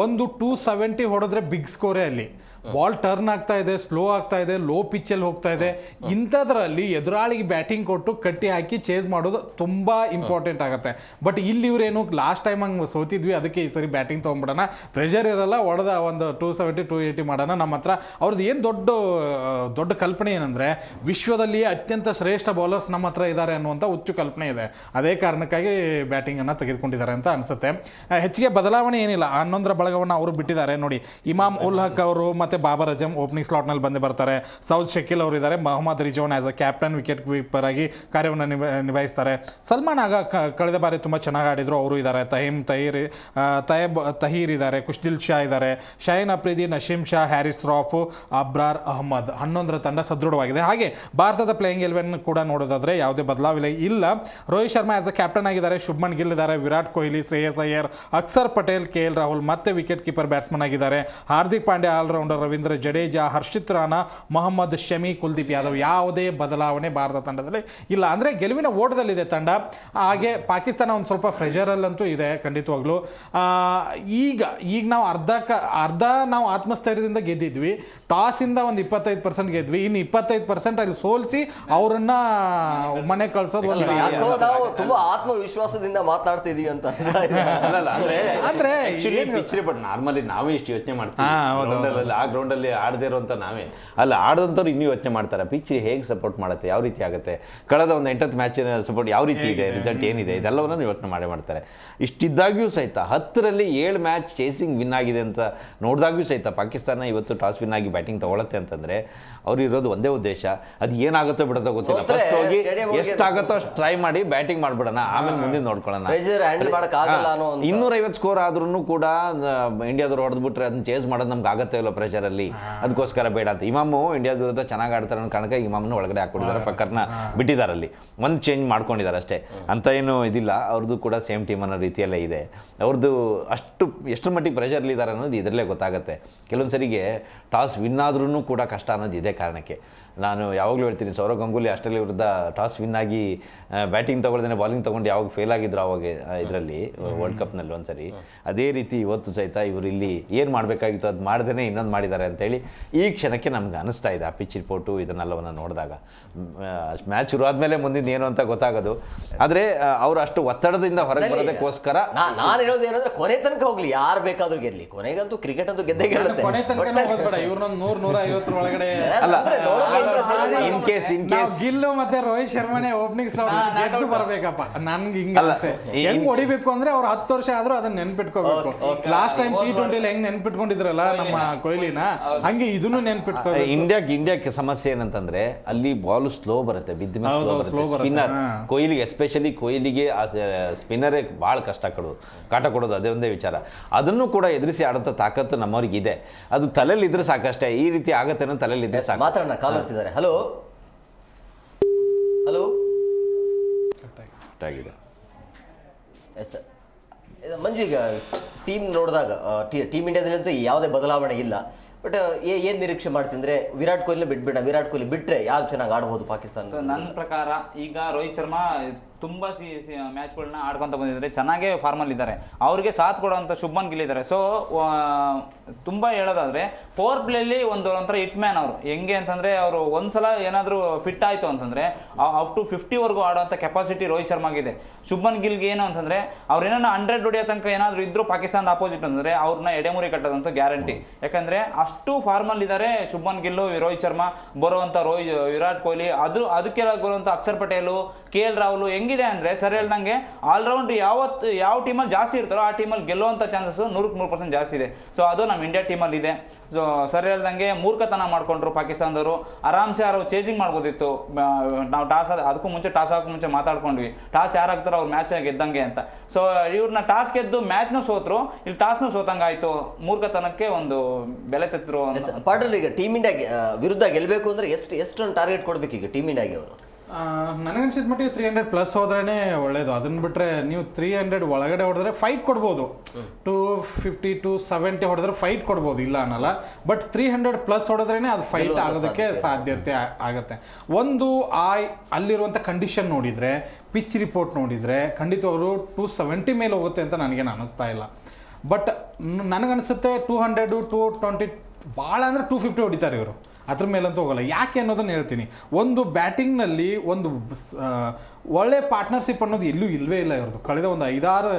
ಒಂದು ಟೂ ಸೆವೆಂಟಿ ಹೊಡೆದ್ರೆ ಬಿಗ್ ಸ್ಕೋರೇ ಅಲ್ಲಿ. ಬಾಲ್ ಟರ್ನ್ ಆಗ್ತಾ ಇದೆ ಸ್ಲೋ ಆಗ್ತಾ ಇದೆ ಲೋ ಪಿಚ್ಚಲ್ಲಿ ಹೋಗ್ತಾ ಇದೆ. ಇಂಥದ್ರಲ್ಲಿ ಎದುರಾಳಿಗೆ ಬ್ಯಾಟಿಂಗ್ ಕೊಟ್ಟು ಕಟ್ಟಿ ಹಾಕಿ ಚೇಸ್ ಮಾಡೋದು ತುಂಬಾ ಇಂಪಾರ್ಟೆಂಟ್ ಆಗುತ್ತೆ. ಬಟ್ ಇಲ್ಲಿ ಇವ್ರೇನು ಲಾಸ್ಟ್ ಟೈಮ್ ಹಂಗೆ ಸೋತಿದ್ವಿ ಅದಕ್ಕೆ ಈ ಸರಿ ಬ್ಯಾಟಿಂಗ್ ತೊಗೊಂಬಿಡೋಣ ಪ್ರೆಷರ್ ಇರಲ್ಲ ಒಡೆದ ಒಂದು ಟೂ ಸೆವೆಂಟಿ ಟೂ ಏಯ್ಟಿ ಮಾಡೋಣ ನಮ್ಮ ಹತ್ರ. ಅವ್ರದ್ದು ಏನು ದೊಡ್ಡ ದೊಡ್ಡ ಕಲ್ಪನೆ ಏನಂದ್ರೆ ವಿಶ್ವದಲ್ಲಿ ಅತ್ಯಂತ ಶ್ರೇಷ್ಠ ಬೌಲರ್ಸ್ ನಮ್ಮ ಹತ್ರ ಇದ್ದಾರೆ ಅನ್ನುವಂಥ ಹುಚ್ಚು ಕಲ್ಪನೆ ಇದೆ. ಅದೇ ಕಾರಣಕ್ಕಾಗಿ ಬ್ಯಾಟಿಂಗ್ ಅನ್ನ ತೆಗೆದುಕೊಂಡಿದ್ದಾರೆ ಅಂತ ಅನ್ಸುತ್ತೆ. ಹೆಚ್ಚಿಗೆ ಬದಲಾವಣೆ ಏನಿಲ್ಲ. ಹನ್ನೊಂದರ ಬಳಗವನ್ನು ಅವರು ಬಿಟ್ಟಿದ್ದಾರೆ. ನೋಡಿ ಇಮಾಮ್ ಉಲ್ ಹಕ್ ಅವರು ಮತ್ತೆ ಬಾಬರ್ ಅಜಮ್ ಓಪನಿಂಗ್ ಸ್ಲಾಟ್ನಲ್ಲಿ ಬಂದು ಬರ್ತಾರೆ. ಸೌದ್ ಶಕೀಲ್ ಅವರು ಇದ್ದಾರೆ Mohammad Rizwan as a captain wicket keeper ಆಗಿ ಕಾರ್ಯವನ್ನು ನಿಭ, ನಿಭಾಯಿಸ್ತಾರೆ. ಸಲ್ಮಾನ್ ಆಗ ಕಳೆದ ಬಾರಿ ತುಂಬ ಚೆನ್ನಾಗಿ ಆಡಿದ್ರು. ಅವರು ಇದ್ದಾರೆ. ತಹೀಮ್ ತಹೀರ್ ತಯಬ್ ತಹೀರ್ ಇದ್ದಾರೆ. ಕುಶ್ದಿಲ್ ಶಾ ಇದ್ದಾರೆ. ಶೈನ್ ಅಪ್ರೀದಿ ನಶೀಮ್ ಶಾ, ಹ್ಯಾರಿಸ್ ರಾಫ್, ಅಬ್ರಾರ್ ಅಹಮದ್ ಹನ್ನೊಂದರ ತಂಡ ಸದೃಢವಾಗಿದೆ. ಹಾಗೆ ಭಾರತದ ಪ್ಲೇಯಿಂಗ್ ಎಲೆವೆನ್ ಕೂಡ ನೋಡೋದಾದ್ರೆ ಯಾವುದೇ ಬದಲಾವಣೆ ಇಲ್ಲ. Rohit Sharma as a captain ಆಗಿದ್ದಾರೆ. ಶುಭ್ಮನ್ ಗಿಲ್ ಇದ್ದಾರೆ. ವಿರಾಟ್ ಕೊಹ್ಲಿ, ಶ್ರೇಯಸ್ ಅಯ್ಯರ್, ಅಕ್ಸರ್ ಪಟೇಲ್, ಕೆ ಎಲ್ ರಾಹುಲ್ ಮತ್ತೆ ವಿಕೆಟ್ ಕೀಪರ್ ಬ್ಯಾಟ್ಸ್ಮನ್ ಆಗಿದ್ದಾರೆ. ಹಾರ್ದಿಕ್ ಪಾಂಡ್ಯ ಆಲ್ರೌಂಡರ್ ರವೀಂದ್ರ ಜಡೇಜಾ ಹರ್ಷಿತ್ ರಾಣಾ ಮೊಹಮ್ಮದ್ ಶಮಿ ಕುಲ್ದೀಪ್ ಯಾದವ್ ಯಾವುದೇ ಬದಲಾವಣೆ ಭಾರತ ತಂಡದಲ್ಲಿ ಇಲ್ಲ. ಅಂದರೆ ಗೆಲುವಿನ ಓಟದಲ್ಲಿದೆ ತಂಡ. ಹಾಗೆ ಪಾಕಿಸ್ತಾನ ಒಂದು ಸ್ವಲ್ಪ ಫ್ರೆಷರಲ್ಲಂತೂ ಇದೆ ಖಂಡಿತವಾಗ್ಲೂ. ಈಗ ಈಗ ನಾವು ಅರ್ಧ ಕ ಅರ್ಧ ನಾವು ಆತ್ಮಸ್ಥೈರ್ಯದಿಂದ ಗೆದ್ದಿದ್ವಿ. ಟಾಸಿಂದ ಒಂದು ಇಪ್ಪತ್ತೈದು ಪರ್ಸೆಂಟ್ ಗೆದ್ವಿ. ಇನ್ನು ಇಪ್ಪತ್ತೈದು ಪರ್ಸೆಂಟ್ ಅಲ್ಲಿ ಸೋಲಿಸಿ ಅವರನ್ನ ಮನೆ ಕಳ್ಸೋದು ಒಂದು ಯಾಕೋ ನಾವು ತುಂಬಾ ಆತ್ಮವಿಶ್ವಾಸದಿಂದ ಮಾತಾಡ್ತಿದೀವಿ ಇದೀವಿ ಅಂತ. ಅಂದ್ರೆ ನಾರ್ಮಲಿ ನಾವೇ ಇಷ್ಟು ಯೋಚನೆ ಮಾಡ್ತೀವಿ. ಹಾ, ಹೌದು, Ground ಅಲ್ಲಿ, ಆ ಗ್ರೌಂಡ್ ಅಲ್ಲಿ ಆಡದೇ ಇರುವಂತ ನಾವೇ. ಅಲ್ಲ ಆಡದಂಥವ್ರು ಇನ್ನೂ ಯೋಚನೆ ಮಾಡ್ತಾರೆ. ಪಿಚ್ ಹೇಗೆ ಸಪೋರ್ಟ್ ಮಾಡುತ್ತೆ ಯಾವ ರೀತಿ ಆಗುತ್ತೆ? ಕಳೆದ ಒಂದು ಎಂಟತ್ತು ಮ್ಯಾಚ್ ಸಪೋರ್ಟ್ ಯಾವ ರೀತಿ ಇದೆ ರಿಸಲ್ಟ್ ಏನಿದೆ? ಇದೆಲ್ಲವನ್ನೂ ಯೋಚನೆ ಮಾಡೇ ಮಾಡ್ತಾರೆ. ಇಷ್ಟಿದ್ದಾಗ್ಯೂ ಸಹಿತ ಹತ್ತರಲ್ಲಿ ಏಳು ಮ್ಯಾಚ್ ಚೇಸಿಂಗ್ ವಿನ್ ಆಗಿದೆ ಅಂತ ನೋಡಿದಾಗ್ಯೂ ಸಹಿತ ಪಾಕಿಸ್ತಾನ ಇವತ್ತು ಟಾಸ್ ವಿನ್ ಆಗಿ ಬ್ಯಾಟಿಂಗ್ ತಗೊಳತ್ತೆ ಅಂತಂದ್ರೆ ಅವ್ರು ಇರೋದು ಒಂದೇ ಉದ್ದೇಶ. ಅದು ಏನಾಗುತ್ತೋ ಬಿಡುತ್ತೋ ಗೊತ್ತಿಲ್ಲ. ಫಸ್ಟ್ ಹೋಗಿ ಎಷ್ಟಾಗುತ್ತೋ ಅಷ್ಟು ಟ್ರೈ ಮಾಡಿ ಬ್ಯಾಟಿಂಗ್ ಮಾಡಿಬಿಡೋಣ. ಆಮೇಲೆ ಮುಂದೆ ನೋಡ್ಕೊಳ್ಳೋಣ. ಇನ್ನೂರೈವತ್ತು ಸ್ಕೋರ್ ಆದ್ರೂ ಕೂಡ ಇಂಡಿಯಾದವ್ರು ಹೊಡೆದ್ಬಿಟ್ರೆ ಅದನ್ನ ಚೇಸ್ ಮಾಡೋದು ನಮ್ಗೆ ಆಗತ್ತೋ ಇಲ್ಲ ಪ್ರೆಷರಲ್ಲಿ ಅದಕ್ಕೋಸ್ಕರ ಬೇಡ ಅಂತ. ಇಮಾಮು ಇಂಡಿಯಾದ ವಿರುದ್ಧ ಚೆನ್ನಾಗಿ ಆಡ್ತಾರೆ ಅನ್ನೋ ಕಾರಣಕ್ಕೆ ಇಮಾಮನ್ನು ಒಳಗಡೆ ಹಾಕ್ಕೊಂಡಿದ್ದಾರೆ. ಫಕ್ಕರ್ನ ಬಿಟ್ಟಿದ್ದಾರೆ ಅಲ್ಲಿ ಒಂದು ಚೇಂಜ್ ಮಾಡ್ಕೊಂಡಿದ್ದಾರೆ ಅಷ್ಟೇ. ಅಂತ ಏನು ಇದಿಲ್ಲ. ಅವ್ರದ್ದು ಕೂಡ ಸೇಮ್ ಟೀಮ್ ಅನ್ನೋ ರೀತಿಯಲ್ಲೇ ಇದೆ. ಅವ್ರದ್ದು ಅಷ್ಟು ಎಷ್ಟು ಮಟ್ಟಿಗೆ ಪ್ರೆಷರ್ಲಿ ಇದ್ದಾರೆ ಅನ್ನೋದು ಇದರಲ್ಲೇ ಗೊತ್ತಾಗುತ್ತೆ. ಕೆಲವೊಂದು ಸರಿಗೆ ಟಾಸ್ ವಿನ್ ಆದ್ರೂ ಕೂಡ ಕಷ್ಟ ಅನ್ನೋದು ಇದೇ ಕಾರಣಕ್ಕೆ. ನಾನು ಯಾವಾಗಲೂ ಹೇಳ್ತೀನಿ ಸೌರವ್ ಗಂಗೂಲಿ ಆಸ್ಟ್ರೇಲಿಯಾ ವಿರುದ್ಧ ಟಾಸ್ ವಿನ್ ಆಗಿ ಬ್ಯಾಟಿಂಗ್ ತೊಗೊಳ್ದೇ ಬಾಲಿಂಗ್ ತೊಗೊಂಡು ಯಾವಾಗ ಫೇಲ್ ಆಗಿದ್ರು ಅವಾಗ ಇದರಲ್ಲಿ ವರ್ಲ್ಡ್ ಕಪ್ನಲ್ಲಿ ಒಂದ್ಸರಿ. ಅದೇ ರೀತಿ ಇವತ್ತು ಸಹಿತ ಇವರು ಇಲ್ಲಿ ಏನು ಮಾಡಬೇಕಾಗಿತ್ತು ಅದು ಮಾಡ್ದೇ ಇನ್ನೊಂದು ಮಾಡಿದ್ದಾರೆ ಅಂತೇಳಿ ಈ ಕ್ಷಣಕ್ಕೆ ನಮ್ಗೆ ಅನಿಸ್ತಾ ಇದೆ ಆ ಪಿಚ್ ರಿಪೋರ್ಟು ಇದನ್ನೆಲ್ಲವನ್ನು ನೋಡಿದಾಗ. ಮ್ಯಾಚ್ ಶುರು ಆದಮೇಲೆ ಮುಂದಿನ ಏನು ಅಂತ ಗೊತ್ತಾಗೋದು. ಆದರೆ ಅವರು ಅಷ್ಟು ಒತ್ತಡದಿಂದ ಹೊರಗೆ ಬರೋದಕ್ಕೋಸ್ಕರ ನಾನು ಹೇಳೋದು ಏನಂದ್ರೆ ಕೊನೆ ತನಕ ಹೋಗ್ಲಿ ಯಾರು ಬೇಕಾದ್ರೂ ಗೆಲ್ಲಿ ಕೊನೆಗಂತೂ ಕ್ರಿಕೆಟ್ ಅಂತೂ ಗೆದ್ದೇ ಗೆಲ್ಲುತ್ತೆ ಅಲ್ಲ ಇನ್ ಕೇಸ್ ಇನ್ ಕೇಸ್. ಗಿಲ್ಲು ಮತ್ತೆ ರೋಹಿತ್ ಶರ್ಮನೇ ಓಪನಿಂಗ್ ಸ್ಲಾಟ್ ಗೆದ್ದು ಬರಬೇಕಪ್ಪ. ನನ್ಗೆ ಹಿಂಗ ಹೆಂಗ್ ಹೊಡಿಬೇಕು ಅಂದ್ರೆ ಅವ್ರು ಹತ್ತು ವರ್ಷ ಆದ್ರೂ ಅದನ್ನ ನೆನ್ಪಿಟ್ಕೋಬೇಕು. ಲಾಸ್ಟ್ ಟೈಮ್ ಟಿ ಟ್ವೆಂಟಿಲಿ ಹೆಂಗ್ ನೆನ್ಪಿಟ್ಕೊಂಡಿದ್ರಲ್ಲ ನಮ್ಮ ಕೊಹ್ಲಿನ? ಹಂಗೆ ಇದನ್ನು ನೆನ್ಪಿಟ್ಕೋಬೇಕು. ಇಂಡಿಯಾಕ್ಕೆ ಇಂಡಿಯಾಕ್ಕೆ ಸಮಸ್ಯೆ ಏನಂತಂದ್ರೆ ಅಲ್ಲಿ ಬಾಲ್ ಸ್ಲೋ ಬರುತ್ತೆ ಬಿದ್ದ ಮೇಲೆ ಸ್ಲೋ ಬರುತ್ತೆ. ಸ್ಪಿನ್ನರ್. ಕೊಹ್ಲಿಗೆ ಎಸ್ಪೆಷಲಿ ಕೊಹ್ಲಿಗೆ ಆ ಸ್ಪಿನ್ನರೇ ಭಾಳ ಕಷ್ಟ ಕೊಡೋದು ಕಾಟ ಕೊಡೋದು ಅದೇ ಒಂದೇ ವಿಚಾರ. ಅದನ್ನು ಕೂಡ ಎದುರಿಸಿ ಆಡೋಂಥ ತಾಕತ್ತು ನಮ್ಮವ್ರಿಗೆ ಇದೆ ಅದು ತಲೆಯಲ್ಲಿ ಇದ್ರೆ ಸಾಕಷ್ಟೇ. ಈ ರೀತಿ ಆಗತ್ತೆ ಅನ್ನೋ ತಲೆಯಲ್ಲಿ ಇದ್ರೆ ಸಾಕು. ಮಾತಾಡೋಣ ಇದ್ದಾರೆ ಹಲೋ ಹಲೋ ಆಗಿದೆ. ಎಸ್ ಮಂಜು ಈಗ ಟೀಮ್ ನೋಡಿದಾಗ ಟೀಮ್ ಇಂಡಿಯಾದಲ್ಲಂತೂ ಯಾವುದೇ ಬದಲಾವಣೆ ಇಲ್ಲ. ಬಟ್ ಏನ್ ನಿರೀಕ್ಷೆ ಮಾಡ್ತಿದ್ರೆ ವಿರಾಟ್ ಕೊಹ್ಲಿ ಬಿಟ್ಬಿಡ ವಿರಾಟ್ ಕೊಹ್ಲಿ ಬಿಟ್ರೆ ಯಾರು ಚೆನ್ನಾಗಿ ಆಡ್ಬೋದು ಪಾಕಿಸ್ತಾನ? ಸೊ ನನ್ನ ಪ್ರಕಾರ ಈಗ ರೋಹಿತ್ ಶರ್ಮಾ ತುಂಬಾ ಸಿ ಸಿ ಮ್ಯಾಚ್ಗಳನ್ನ ಆಡ್ಕೊಂತ ಬಂದಿದ್ದಾರೆ. ಚೆನ್ನಾಗೇ ಫಾರ್ಮಲ್ಲಿ ಇದ್ದಾರೆ. ಅವ್ರಿಗೆ ಸಾಥ್ ಕೊಡುವಂಥ ಶುಭನ್ ಗಿಲ್ ಇದ್ದಾರೆ. ಸೊ ತುಂಬ ಹೇಳೋದಾದರೆ ಪವರ್ ಪ್ಲೇಲಿ ಒಂದು ಒಂಥರ ಹಿಟ್ ಮ್ಯಾನ್ ಅವರು. ಹೆಂಗೆ ಅಂತಂದರೆ, ಅವರು ಒಂದ್ಸಲ ಏನಾದರೂ ಫಿಟ್ ಆಯಿತು ಅಂತಂದರೆ ಅಪ್ ಟು ಫಿಫ್ಟಿವರೆಗೂ ಆಡುವಂಥ ಕೆಪಾಸಿಟಿ ರೋಹಿತ್ ಶರ್ಮಾಗಿದೆ ಶುಭನ್ ಗಿಲ್ಗೆ ಏನು ಅಂತಂದರೆ, ಅವ್ರು ಏನಾದ್ರು ಹಂಡ್ರೆಡ್ ಹೊಡಿಯೋ ತನಕ ಏನಾದರೂ ಇದ್ದರೂ ಪಾಕಿಸ್ತಾನದ ಆಪೋಸಿಟ್ ಅಂತಂದ್ರೆ ಅವ್ರನ್ನ ಎಡೆಮುರಿ ಕಟ್ಟೋದಂಥ ಗ್ಯಾರಂಟಿ ಯಾಕಂದರೆ, ಅಷ್ಟು ಫಾರ್ಮಲ್ ಇದ್ದಾರೆ ಶುಭನ್ ಗಿಲ್ಲು, ರೋಹಿತ್ ಶರ್ಮಾ, ಬರುವಂಥ ರೋಹಿತ್ ವಿರಾಟ್ ಕೊಹ್ಲಿ. ಅದು, ಅದಕ್ಕೆಲ್ಲ ಬರುವಂಥ ಅಕ್ಷರ್ ಪಟೇಲು ಕೆ ಎಲ್ ರಾಹುಲ್ ಹೆಂಗಿದೆ ಅಂದ್ರೆ ಸರ್ ಹೇಳ್ದಂಗೆ ಆಲ್ರೌಂಡ್ ಯಾವತ್ತು ಯಾವ ಟೀಮಲ್ಲಿ ಜಾಸ್ತಿ ಇರ್ತಾರೋ ಆ ಟೀಮಲ್ಲಿ ಗೆಲ್ಲುವಂಥ ಚಾನ್ಸಸ್ ನೂರಕ್ಕೆ ನೂರು ಪರ್ಸೆಂಟ್ ಜಾಸ್ತಿ ಇದೆ. ಸೊ ಅದು ನಮ್ಮ ಇಂಡಿಯಾ ಟೀಮಲ್ಲಿ ಇದೆ. ಸೊ ಸರ್ ಹೇಳ್ದಂಗೆ ಮೂರ್ಖತನ ಮಾಡ್ಕೊಂಡ್ರು ಪಾಕಿಸ್ತಾನದವರು. ಆರಾಮ್ಸೆ ಯಾರು ಚೇಸಿಂಗ್ ಮಾಡ್ಬೋದಿತ್ತು. ನಾವು ಟಾಸ್ ಅದಕ್ಕೂ ಮುಂಚೆ ಟಾಸ್ ಹಾಕೋ ಮುಂಚೆ ಮಾತಾಡ್ಕೊಂಡ್ವಿ. ಟಾಸ್ ಯಾರು ಹಾಕ್ತಾರೋ ಅವ್ರು ಮ್ಯಾಚ್ ಗೆದ್ದಂಗೆ ಅಂತ. ಸೊ ಇವ್ರನ್ನ ಟಾಸ್ ಗೆದ್ದು ಮ್ಯಾಚ್ನೂ ಸೋತರು ಇಲ್ಲಿ ಟಾಸ್ನು ಸೋತಂಗಾಯಿತು. ಮೂರ್ಖತನಕ್ಕೆ ಒಂದು ಬೆಲೆ ತೆತ್ತರು ಪಾಟೀಲ್ ಈಗ ಟೀಮ್ ಇಂಡಿಯಾ ವಿರುದ್ಧ ಗೆಲ್ಲಬೇಕು ಅಂದ್ರೆ ಎಷ್ಟು ಎಷ್ಟು ಟಾರ್ಗೆಟ್ ಕೊಡ್ಬೇಕು ಈಗ ಟೀಮ್ ಇಂಡಿಯಾಗೆ ಅವರು? ನನಗನ್ಸಿದ ಮಟ್ಟಿಗೆ ತ್ರೀ ಹಂಡ್ರೆಡ್ ಪ್ಲಸ್ ಹೋದ್ರೇ ಒಳ್ಳೇದು. ಅದನ್ನ ಬಿಟ್ರೆ ನೀವು ತ್ರೀ ಹಂಡ್ರೆಡ್ ಒಳಗಡೆ ಹೊಡೆದ್ರೆ ಫೈಟ್ ಕೊಡ್ಬೋದು. ಟೂ ಫಿಫ್ಟಿ ಟು ಸೆವೆಂಟಿ ಹೊಡೆದ್ರೆ ಫೈಟ್ ಕೊಡ್ಬೋದು ಇಲ್ಲ ಅನ್ನಲ್ಲ. ಬಟ್ ತ್ರೀ ಹಂಡ್ರೆಡ್ ಪ್ಲಸ್ ಹೊಡೆದ್ರೇ ಅದು ಫೈಟ್ ಆಗೋದಕ್ಕೆ ಸಾಧ್ಯತೆ. ಆಗುತ್ತೆ. ಒಂದು ಆ ಅಲ್ಲಿರುವಂಥ ಕಂಡೀಷನ್ ನೋಡಿದರೆ ಪಿಚ್ ರಿಪೋರ್ಟ್ ನೋಡಿದ್ರೆ ಖಂಡಿತವಾಗ್ಲೂ ಟು ಸೆವೆಂಟಿ ಮೇಲೆ ಹೋಗುತ್ತೆ ಅಂತ ನನಗೇನು ಅನ್ನಿಸ್ತಾ ಇಲ್ಲ. ಬಟ್ ನನಗನ್ಸುತ್ತೆ ಟೂ ಹಂಡ್ರೆಡು ಟು ಟ್ವೆಂಟಿ ಭಾಳ ಅಂದರೆ ಟೂ ಫಿಫ್ಟಿ ಹೊಡಿತಾರೆ ಇವರು. ಅದ್ರ ಮೇಲಂತೂ ಹೋಗಲ್ಲ. ಯಾಕೆ ಅನ್ನೋದನ್ನು ಹೇಳ್ತೀನಿ. ಒಂದು ಬ್ಯಾಟಿಂಗ್ನಲ್ಲಿ ಒಂದು ಒಳ್ಳೆ ಪಾರ್ಟ್ನರ್ಶಿಪ್ ಅನ್ನೋದು ಎಲ್ಲೂ ಇಲ್ಲವೇ ಇಲ್ಲ ಇವ್ರದ್ದು. ಕಳೆದ ಒಂದು ಐದಾರು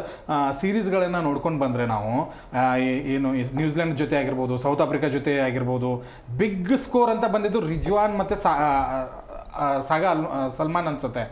ಸೀರೀಸ್ಗಳನ್ನು ನೋಡ್ಕೊಂಡು ಬಂದರೆ ನಾವು ಏನು ನ್ಯೂಜಿಲೆಂಡ್ ಜೊತೆ ಆಗಿರ್ಬೋದು, ಸೌತ್ ಆಫ್ರಿಕಾ ಜೊತೆ ಆಗಿರ್ಬೋದು, ಬಿಗ್ ಸ್ಕೋರ್ ಅಂತ ಬಂದಿದ್ದು ರಿಜ್ವಾನ್ ಮತ್ತು ಸಾ ಸಾಗಾ ಸಲ್ಮಾನ್ ಅನ್ಸುತ್ತೆ.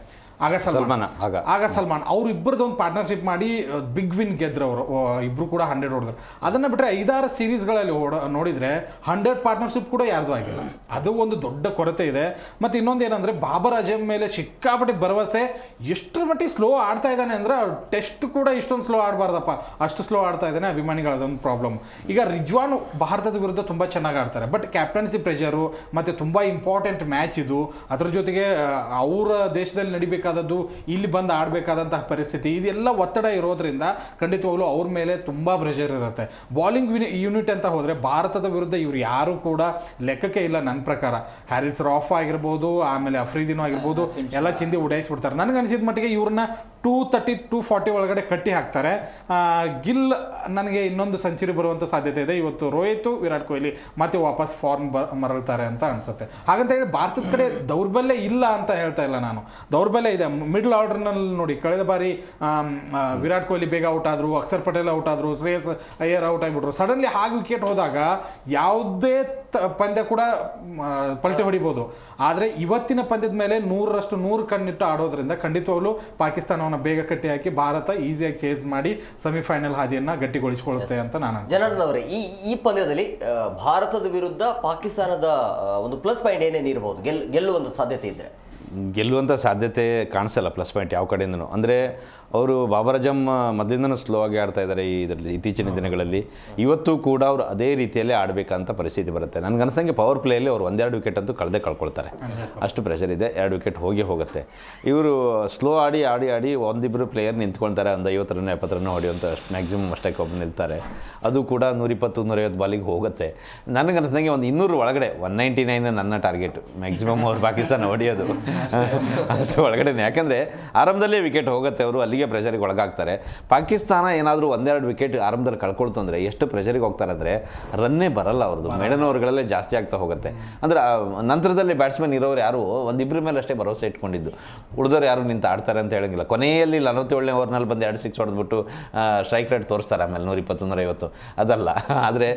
ಆಗ ಸಲ್ಮಾನ್. ಆಗ. ಆಗ ಸಲ್ಮಾನ್. ಅವ್ರ ಇಬ್ಬರದ್ದು ಒಂದು ಪಾರ್ಟ್ನರ್ಶಿಪ್ ಮಾಡಿ ಬಿಗ್ ವಿನ್ ಗೆದ್ರು ಅವರು. ಇಬ್ರು ಕೂಡ ಹಂಡ್ರೆಡ್ ಹೊಡೆದ್ರು. ಅದನ್ನ ಬಿಟ್ಟರೆ ಐದಾರು ಸೀರೀಸ್ಗಳಲ್ಲಿ ಓಡ ನೋಡಿದ್ರೆ ಹಂಡ್ರೆಡ್ ಪಾರ್ಟ್ನರ್ಶಿಪ್ ಕೂಡ ಯಾರ್ದು ಆಗಿಲ್ಲ. ಅದು ಒಂದು ದೊಡ್ಡ ಕೊರತೆ ಇದೆ. ಮತ್ತು ಇನ್ನೊಂದು ಏನಂದ್ರೆ ಬಾಬರ್ ಅಜಮ್ ಮೇಲೆ ಸಿಕ್ಕಾಪಟ್ಟೆ ಭರವಸೆ ಎಷ್ಟರ ಮಟ್ಟಿಗೆ ಸ್ಲೋ ಆಡ್ತಾ ಇದ್ದಾನೆ ಅಂದ್ರೆ ಟೆಸ್ಟ್ ಕೂಡ ಇಷ್ಟೊಂದು ಸ್ಲೋ ಆಡಬಾರ್ದಪ್ಪ. ಅಷ್ಟು ಸ್ಲೋ ಆಡ್ತಾ ಇದ್ದಾನೆ ಅಭಿಮಾನಿಗಳದೊಂದು ಪ್ರಾಬ್ಲಮ್ ಈಗ ರಿಜ್ವಾನ್ ಭಾರತದ ವಿರುದ್ಧ ತುಂಬ ಚೆನ್ನಾಗಿ ಆಡ್ತಾರೆ. ಬಟ್ ಕ್ಯಾಪ್ಟನ್ಸಿ ಪ್ರೆಷರು ಮತ್ತು ತುಂಬ ಇಂಪಾರ್ಟೆಂಟ್ ಮ್ಯಾಚ್ ಇದು. ಅದ್ರ ಜೊತೆಗೆ ಅವರ ದೇಶದಲ್ಲಿ ನಡಿಬೇಕಾದದ್ದು ಇಲ್ಲಿ ಬಂದು ಆಡಬೇಕಾದಂತಹ ಪರಿಸ್ಥಿತಿ ಇದೆಲ್ಲ ಒತ್ತಡ ಇರೋದ್ರಿಂದ ಖಂಡಿತವಾಗ್ಲೂ ಅವ್ರ ಮೇಲೆ ತುಂಬ ಪ್ರೆಷರ್ ಇರುತ್ತೆ. ಬಾಲಿಂಗ್ ಯೂನಿಟ್ ಅಂತ ಹೋದರೆ ಭಾರತದ ವಿರುದ್ಧ ಇವ್ರು ಯಾರು ಕೂಡ ಲೆಕ್ಕಕ್ಕೆ ಇಲ್ಲ ನನ್ನ ಪ್ರಕಾರ. ಹ್ಯಾರಿಸ್ ರಾಫ್ ಆಗಿರ್ಬೋದು ಆಮೇಲೆ ಅಫ್ರೀದಿನೂ ಆಗಿರ್ಬೋದು ಎಲ್ಲ ಚಿಂದಿ ಉಡಾಯಿಸ್ಬಿಡ್ತಾರೆ. ನನಗೆ ಅನಿಸಿದ ಮಟ್ಟಿಗೆ ಇವ್ರನ್ನ ಟೂ ತರ್ಟಿ ಟೂ ಫಾರ್ಟಿ ಒಳಗಡೆ ಕಟ್ಟಿ ಹಾಕ್ತಾರೆ. ಗಿಲ್ ನನಗೆ ಇನ್ನೊಂದು ಸೆಂಚುರಿ ಬರುವಂಥ ಸಾಧ್ಯತೆ ಇದೆ. ಇವತ್ತು ರೋಹಿತ್ ವಿರಾಟ್ ಕೊಹ್ಲಿ ಮತ್ತೆ ವಾಪಸ್ ಫಾರ್ಮ್ ಬ ಮರಳ್ತಾರೆ ಅಂತ ಅನ್ಸುತ್ತೆ. ಹಾಗಂತ ಹೇಳಿ ಭಾರತದ ಕಡೆ ದೌರ್ಬಲ್ಯ ಇಲ್ಲ ಅಂತ ಹೇಳ್ತಾ ಇಲ್ಲ ನಾನು. ದೌರ್ಬಲ್ಯ ಇದೆ. ಮಿಡ್ಲ್ ಆರ್ಡರ್ನಲ್ಲಿ ನೋಡಿ, ಕಳೆದ ಬಾರಿ ವಿರಾಟ್ ಕೊಹ್ಲಿ ಬೇಗ ಔಟ್ ಆದರು ಅಕ್ಷರ್ ಪಟೇಲ್ ಔಟ್ ಆದರು, ಶ್ರೇಯಸ್ ಅಯ್ಯರ್ ಔಟ್ ಆಗಿಬಿಟ್ರು. ಸಡನ್ಲಿ ಹಾಗೆ ವಿಕೆಟ್ ಹೋದಾಗ ಯಾವುದೇ ಪಂದ್ಯ ಕೂಡ ಪಲ್ಟಿ ಹೊಡಿಬೋದು. ಆದರೆ ಇವತ್ತಿನ ಪಂದ್ಯದ ಮೇಲೆ ನೂರರಷ್ಟು ನೂರು ಕಣ್ಣಿಟ್ಟು ಆಡೋದ್ರಿಂದ ಖಂಡಿತವಾಗ್ಲೂ ಪಾಕಿಸ್ತಾನವನ್ನು ಬೇಗ ಕಟ್ಟಿ ಹಾಕಿ ಭಾರತ ಈಸಿಯಾಗಿ ಚೇಸ್ ಮಾಡಿ ಸೆಮಿಫೈನಲ್ ಹಾದಿಯನ್ನು ಗಟ್ಟಿಗೊಳಿಸಿಕೊಳ್ಳುತ್ತೆ ಅಂತ ನಾನು. ಜನಾರ್ದನ್ ಈ ಈ ಪಂದ್ಯದಲ್ಲಿ ಭಾರತದ ವಿರುದ್ಧ ಪಾಕಿಸ್ತಾನದ ಒಂದು ಪ್ಲಸ್ ಪಾಯಿಂಟ್ ಏನೇನು ಇರಬಹುದು ಗೆಲ್ ಗೆಲ್ಲುವಂಥ ಸಾಧ್ಯತೆ ಇದ್ರೆ. ಗೆಲ್ಲುವಂಥ ಸಾಧ್ಯತೆ ಕಾಣಿಸಲ್ಲ ಪ್ಲಸ್ ಪಾಯಿಂಟ್ ಯಾವ ಕಡೆಯಿಂದನೂ. ಅಂದರೆ ಅವರು ಬಾಬರ್ ಅಜಮ್ ಮೊದಲಿಂದನೂ ಸ್ಲೋ ಆಗಿ ಆಡ್ತಾ ಇದ್ದಾರೆ ಈ ಇದರಲ್ಲಿ ಇತ್ತೀಚಿನ ದಿನಗಳಲ್ಲಿ. ಇವತ್ತು ಕೂಡ ಅವರು ಅದೇ ರೀತಿಯಲ್ಲಿ ಆಡಬೇಕಂತ ಪರಿಸ್ಥಿತಿ ಬರುತ್ತೆ. ನನಗೆ ಅನಿಸಂಗೆ ಪವರ್ ಪ್ಲೇಯಲ್ಲಿ ಅವರು ಒಂದೆರಡು ವಿಕೆಟ್ ಅಂತೂ ಕಳೆದೇ ಕಳ್ಕೊಳ್ತಾರೆ. ಅಷ್ಟು ಪ್ರೆಷರ್ ಇದೆ ಎರಡು ವಿಕೆಟ್ ಹೋಗಿ ಹೋಗುತ್ತೆ. ಇವರು ಸ್ಲೋ ಆಡಿ ಆಡಿ ಆಡಿ ಒಂದಿಬ್ಬರು ಪ್ಲೇಯರ್ ನಿಂತ್ಕೊಳ್ತಾರೆ ಒಂದು ಐವತ್ತು ರನ್ ಎಪ್ಪತ್ತು ರನ್ ಹೊಡೆಯುವಂಥ ಅಷ್ಟು ಮ್ಯಾಕ್ಸಿಮಮ್ ಅಷ್ಟಕ್ಕೆ ಒಬ್ಬರು ನಿಲ್ತಾರೆ. ಅದು ಕೂಡ ನೂರಿಪ್ಪತ್ತು ನೂರೈವತ್ತು ಬಾಲಿಗೆ ಹೋಗುತ್ತೆ. ನನಗೆ ಅನಿಸ್ದಂಗೆ ಒಂದು ಇನ್ನೂರು ಒಳಗಡೆ ಒನ್ ನೈಂಟಿ ನೈನ್ ನನ್ನ ಟಾರ್ಗೆಟ್ ಮ್ಯಾಕ್ಸಿಮಮ್ ಅವ್ರು ಪಾಕಿಸ್ತಾನ ಹೊಡೆಯೋದು. ಅಷ್ಟು ಒಳಗಡೆ ಯಾಕೆಂದರೆ ಆರಂಭದಲ್ಲೇ ವಿಕೆಟ್ ಹೋಗುತ್ತೆ ಅವರು ಅಲ್ಲಿಗೆ ಪ್ರೆಷರಿಗೆ ಒಳಗಾಗ್ತಾರೆ. ಪಾಕಿಸ್ತಾನ ಏನಾದರೂ ಒಂದೆರಡು ವಿಕೆಟ್ ಆರಂಭದಲ್ಲಿ ಕಳ್ಕೊಳ್ತು ಅಂದರೆ ಎಷ್ಟು ಪ್ರೆಷರಿಗೆ ಹೋಗ್ತಾರೆ ಅಂದರೆ ರನ್ನೇ ಬರಲ್ಲ ಅವ್ರದ್ದು. ಮೇಡನ್ ಓವರ್ಗಳಲ್ಲೇ ಜಾಸ್ತಿ ಆಗ್ತಾ ಹೋಗುತ್ತೆ. ಅಂದರೆ ನಂತರದಲ್ಲಿ ಬ್ಯಾಟ್ಸ್ಮನ್ ಇರೋರು ಯಾರು? ಒಂದಿಬ್ಬರ ಮೇಲೆ ಅಷ್ಟೇ ಭರವಸೆ ಇಟ್ಕೊಂಡಿದ್ದು. ಉಳಿದವರು ಯಾರು ನಿಂತು ಆಡ್ತಾರೆ ಅಂತ ಹೇಳಂಗಿಲ್ಲ. ಕೊನೆಯಲ್ಲಿ ನಲವತ್ತೇಳನೇ ಓವರ್ನಲ್ಲಿ ಬಂದು ಎರಡು ಸಿಕ್ಸ್ ಹೊಡೆದ್ಬಿಟ್ಟು ಸ್ಟ್ರೈಕ್ ರೇಟ್ ತೋರಿಸ್ತಾರೆ ಆಮೇಲೆ ನೂರ ಇಪ್ಪತ್ತು ನೂರೈವತ್ತು. ಅದಲ್ಲ. ಆದರೆ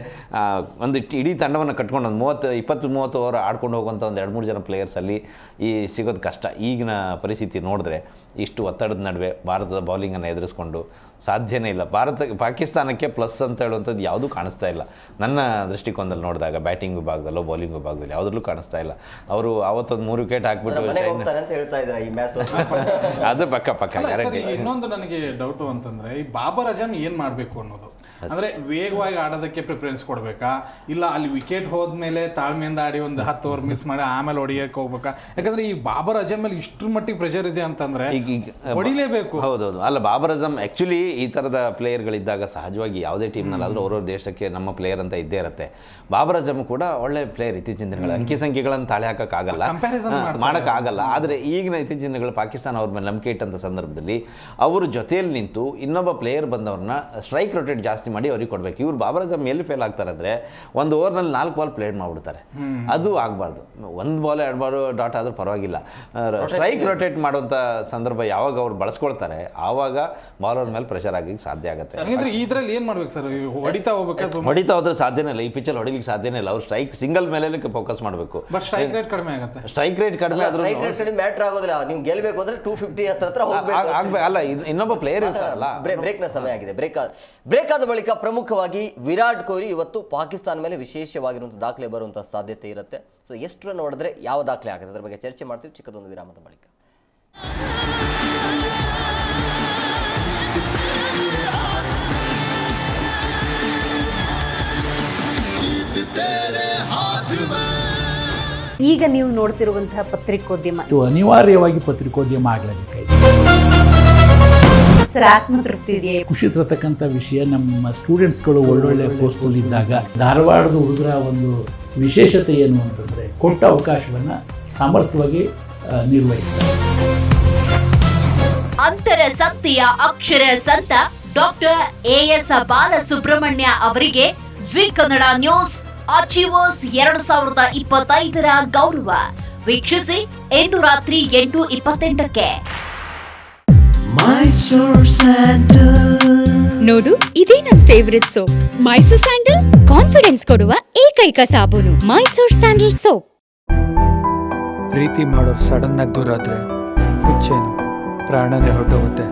ಒಂದು ಇಡೀ ತಂಡವನ್ನು ಕಟ್ಕೊಂಡು ಒಂದು ಮೂವತ್ತು ಇಪ್ಪತ್ತು ಮೂವತ್ತು ಓವರ್ ಆಡ್ಕೊಂಡು ಹೋಗುವಂಥ ಒಂದು ಎರಡು ಮೂರು ಜನ ಪ್ಲೇಯರ್ಸಲ್ಲಿ ಈ ಸಿಗೋದು ಕಷ್ಟ. ಈಗಿನ ಪರಿಸ್ಥಿತಿ ನೋಡಿದ್ರೆ ಇಷ್ಟು ಒತ್ತಡದ ನಡುವೆ ಭಾರತದ ಬೌಲಿಂಗನ್ನು ಎದುರಿಸ್ಕೊಂಡು ಸಾಧ್ಯನೇ ಇಲ್ಲ. ಭಾರತ ಪಾಕಿಸ್ತಾನಕ್ಕೆ ಪ್ಲಸ್ ಅಂತ ಹೇಳುವಂಥದ್ದು ಯಾವುದೂ ಕಾಣಿಸ್ತಾ ಇಲ್ಲ. ನನ್ನ ದೃಷ್ಟಿಕೋನದಲ್ಲಿ ನೋಡಿದಾಗ ಬ್ಯಾಟಿಂಗ್ ವಿಭಾಗದಲ್ಲೋ ಬೌಲಿಂಗ್ ವಿಭಾಗದಲ್ಲಿ ಯಾವುದ್ರಲ್ಲೂ ಕಾಣಿಸ್ತಾ ಇಲ್ಲ. ಅವರು ಅವತ್ತೊಂದು ಮೂರು ವಿಕೆಟ್ ಹಾಕ್ಬಿಟ್ಟು ಹೋಗ್ತಾರೆ ಅಂತ ಹೇಳ್ತಾ ಇದ್ದಾರೆ ಈ ಮ್ಯಾಚ್ ಅದು ಪಕ್ಕ ಪಕ್ಕ ಇನ್ನೊಂದು ನನಗೆ ಡೌಟು ಅಂತಂದರೆ ಈ ಬಾಬರ್ ಅಜಮ್ ಏನು ಮಾಡಬೇಕು ಅನ್ನೋದು? ಅಂದ್ರೆ ವೇಗವಾಗಿ ಆಡೋದಕ್ಕೆ ಪ್ರಿಫರೆನ್ಸ್ ಕೊಡ್ಬೇಕಾ? ಇಲ್ಲ ಅಲ್ಲಿ ವಿಕೆಟ್ ಹೋದ್ಮೇಲೆ ತಾಳ್ಮೆಯಿಂದ ಆಡಿ ಒಂದು ಹತ್ತು ಓವರ್ ಮಿಸ್ ಮಾಡಿ ಆಮೇಲೆ ಹೊಡಿಯಕ್ಕೆ ಹೋಗ್ಬೇಕಾ? ಯಾಕಂದ್ರೆ ಈ ಬಾಬರ್ ಅಜಮ್ ಮೇಲೆ ಇಷ್ಟ್ರ ಮಟ್ಟಿಗೆ ಪ್ರೆಷರ್ ಇದೆ ಅಂತಂದ್ರೆ ಹೊಡಿಲೇಬೇಕು. ಹೌದೌದು. ಅಲ್ಲ ಬಾಬರ್ ಅಜಮ್ ಆ್ಯಕ್ಚುಲಿ ಈ ಥರದ ಪ್ಲೇಯರ್ಗಳಿದ್ದಾಗ ಸಹಜವಾಗಿ ಯಾವುದೇ ಟೀಮ್ನಲ್ಲಾದರೂ ಅವ್ರವ್ರ ದೇಶಕ್ಕೆ ನಮ್ಮ ಪ್ಲೇಯರ್ ಅಂತ ಇದ್ದೇ ಇರುತ್ತೆ. ಬಾಬರ್ ಅಜಮ್ ಕೂಡ ಒಳ್ಳೆ ಪ್ಲೇಯರ್ ಇತ್ತೀಚಿನ ದಿನಗಳ ಅಂಕಿ ಸಂಖ್ಯೆಗಳನ್ನು ತಾಳೆ ಹಾಕೋಕ್ಕಾಗಲ್ಲ. ಮಾಡೋಕ್ಕಾಗಲ್ಲ. ಆದರೆ ಈಗಿನ ಇತ್ತೀಚಿನ ದಿನಗಳು ಪಾಕಿಸ್ತಾನ ಅವ್ರ ಮೇಲೆ ನಂಬಿಕೆ ಇಟ್ಟಂತ ಸಂದರ್ಭದಲ್ಲಿ ಅವರು ಜೊತೆಯಲ್ಲಿ ನಿಂತು ಇನ್ನೊಬ್ಬ ಪ್ಲೇಯರ್ ಬಂದವ್ರನ್ನ ಸ್ಟ್ರೈಕ್ ರೊಟೇಟ್ ಜಾಸ್ತಿ ಮಾಡಿ ಅವ್ರಿಗೆ ಕೊಡಬೇಕು. ಇವ್ರು ಬಾಬರ್ ಅಜಮ್ ಎಲ್ಲಿ ಫೇಲ್ ಆಗ್ತಾರೆ ಅಂದರೆ ಒಂದು ಓವರ್ನಲ್ಲಿ ನಾಲ್ಕು ಬಾಲ್ ಪ್ಲೇಟ್ ಮಾಡಿಬಿಡ್ತಾರೆ. ಅದು ಆಗಬಾರ್ದು. ಒಂದು ಬಾಲ್ ಎರಡು ಬಾಲ್ ಡಾಟ್ ಆದರೂ ಪರವಾಗಿಲ್ಲ. ಸ್ಟ್ರೈಕ್ ರೊಟೇಟ್ ಮಾಡುವಂಥ ಸಂದರ್ಭ ಯಾವಾಗ ಅವ್ರು ಬಳಸ್ಕೊಳ್ತಾರೆ ಆವಾಗ ಬಾಲರ್ ಮೇಲೆ ಪ್ರೆಷರ್ ಆಗಲಿಕ್ಕೆ ಸಾಧ್ಯ ಆಗುತ್ತೆ. ಇದರಲ್ಲಿ ಏನು ಏನ್ ಮಾಡ್ಬೇಕು ಸರ್? ಹೊಡಿತಾ ಹೋಗ್ಬೇಕು? ಹೊಡಿತಾ ಹೋದ್ರೆ ಸಾಧ್ಯನೇ ಇಲ್ಲ. ಈ ಪಿಚ್ಚಲ್ಲಿ ಹೊಡಿಲಿಕ್ಕೆ ಸಾಧ್ಯನೇ ಇಲ್ಲ. ಅವ್ರು ಸ್ಟ್ರೈಕ್ ಸಿಂಗಲ್ ಮೇಲೆ ಫೋಕಸ್ ಮಾಡಬೇಕು. ಬಟ್ ಸ್ಟ್ರೈಕ್ ರೇಟ್ ಕಡಿಮೆ ಆಗುತ್ತೆ. ಸ್ಟ್ರೈಕ್ ರೇಟ್ ಕಡಿಮೆ ಆದ್ರೂ ಸ್ಟ್ರೈಕ್ ರೇಟ್ ಕಡಿಮೆ ಮ್ಯಾಟ್ರ್ ಆಗೋದಿಲ್ಲ. ನೀವು ಗೆಲ್ಬೇಕು ಅಂದ್ರೆ ಟೂ ಫಿಫ್ಟಿ ಹತ್ರ ಹತ್ರ ಹೋಗಬೇಕು ಅಲ್ಲ ಇನ್ನೊಬ್ಬ ಪ್ಲೇಯರ್ ಇರ್ತಾರಲ್ಲ. ಬ್ರೇಕ್ ಬ್ರೇಕ್ನ ಸಮಯ ಆಗಿದೆ. ಬ್ರೇಕ್ ಬ್ರೇಕ್ ಆದ ಬಳಿಕ ಪ್ರಮುಖವಾಗಿ ವಿರಾಟ್ ಕೊಹ್ಲಿ ಇವತ್ತು ಪಾಕಿಸ್ತಾನ ಮೇಲೆ ವಿಶೇಷವಾಗಿರುವಂಥ ದಾಖಲೆ ಬರುವಂತಹ ಸಾಧ್ಯತೆ ಇರುತ್ತೆ. ಸೊ ಎಷ್ಟು ರನ್ ಹೊಡೆದ್ರೆ ಯಾವ ದಾಖಲೆ ಆಗುತ್ತೆ? ಅದ್ರ ಬಗ್ಗೆ ಚರ್ಚೆ ಮಾಡ್ತೀವಿ. ಚಿಕ್ಕದೊಂದು ವಿರಾಮದ ಬಳಿಕ. ಈಗ ನೀವು ನೋಡ್ತಿರುವಂತಹ ಪತ್ರಿಕೋದ್ಯಮ. ಇದು ಅನಿವಾರ್ಯವಾಗಿ ಪತ್ರಿಕೋದ್ಯಮ ಆಗಲೇಬೇಕಾಗಿದೆ ಸರ್ ಆತ್ಮತೃಪ್ತಿ ಇದೆಯೇ ಖುಷಿ ತರತಕ್ಕಂಥ ವಿಷಯ ನಮ್ಮ ಸ್ಟೂಡೆಂಟ್ಸ್ಗಳು ಒಳ್ಳೊಳ್ಳೆ ಪೋಸ್ಟಲ್ಲಿ ಇದ್ದಾಗ ಧಾರವಾಡದ ಹುಡುಗರ ಒಂದು ವಿಶೇಷತೆ ಏನು ಅಂತಂದರೆ ಕೊಟ್ಟ ಅವಕಾಶವನ್ನು ಸಮರ್ಥವಾಗಿ ನಿರ್ವಹಿಸ್ತಾರೆ ಅಂತರ ಸಂತೆಯ ಅಕ್ಷರ ಸಂತ ಡಾಕ್ಟರ್ ಎ ಎಸ್ ಬಾಲಸುಬ್ರಹ್ಮಣ್ಯ ಅವರಿಗೆ ಜಿ ಕನ್ನಡ ನ್ಯೂಸ್ ಅಚೀವರ್ಸ್ ಎರಡು ಸಾವಿರದ ಇಪ್ಪತ್ತೈದರ ಗೌರವ. ವೀಕ್ಷಿಸಿ ಇಂದು ರಾತ್ರಿ ಎಂಟು ಇಪ್ಪತ್ತೆಂಟಕ್ಕೆ. ನೋಡು ಇದೇ ನನ್ favourite soap Mysore sandal confidence ಕೊಡುವ ಏಕೈಕ ಸಾಬೂನು ಮೈಸೂರ್ ಸ್ಯಾಂಡಲ್ ಸೋಪ್ ಪ್ರೀತಿ ಮಾಡೋರು ಸಡನ್ ಆಗಿ ದೂರ ಆದ್ರೆ ಹುಚ್ಚೇನು ಪ್ರಾಣನೇ ಹೊರಟೋಗುತ್ತೆ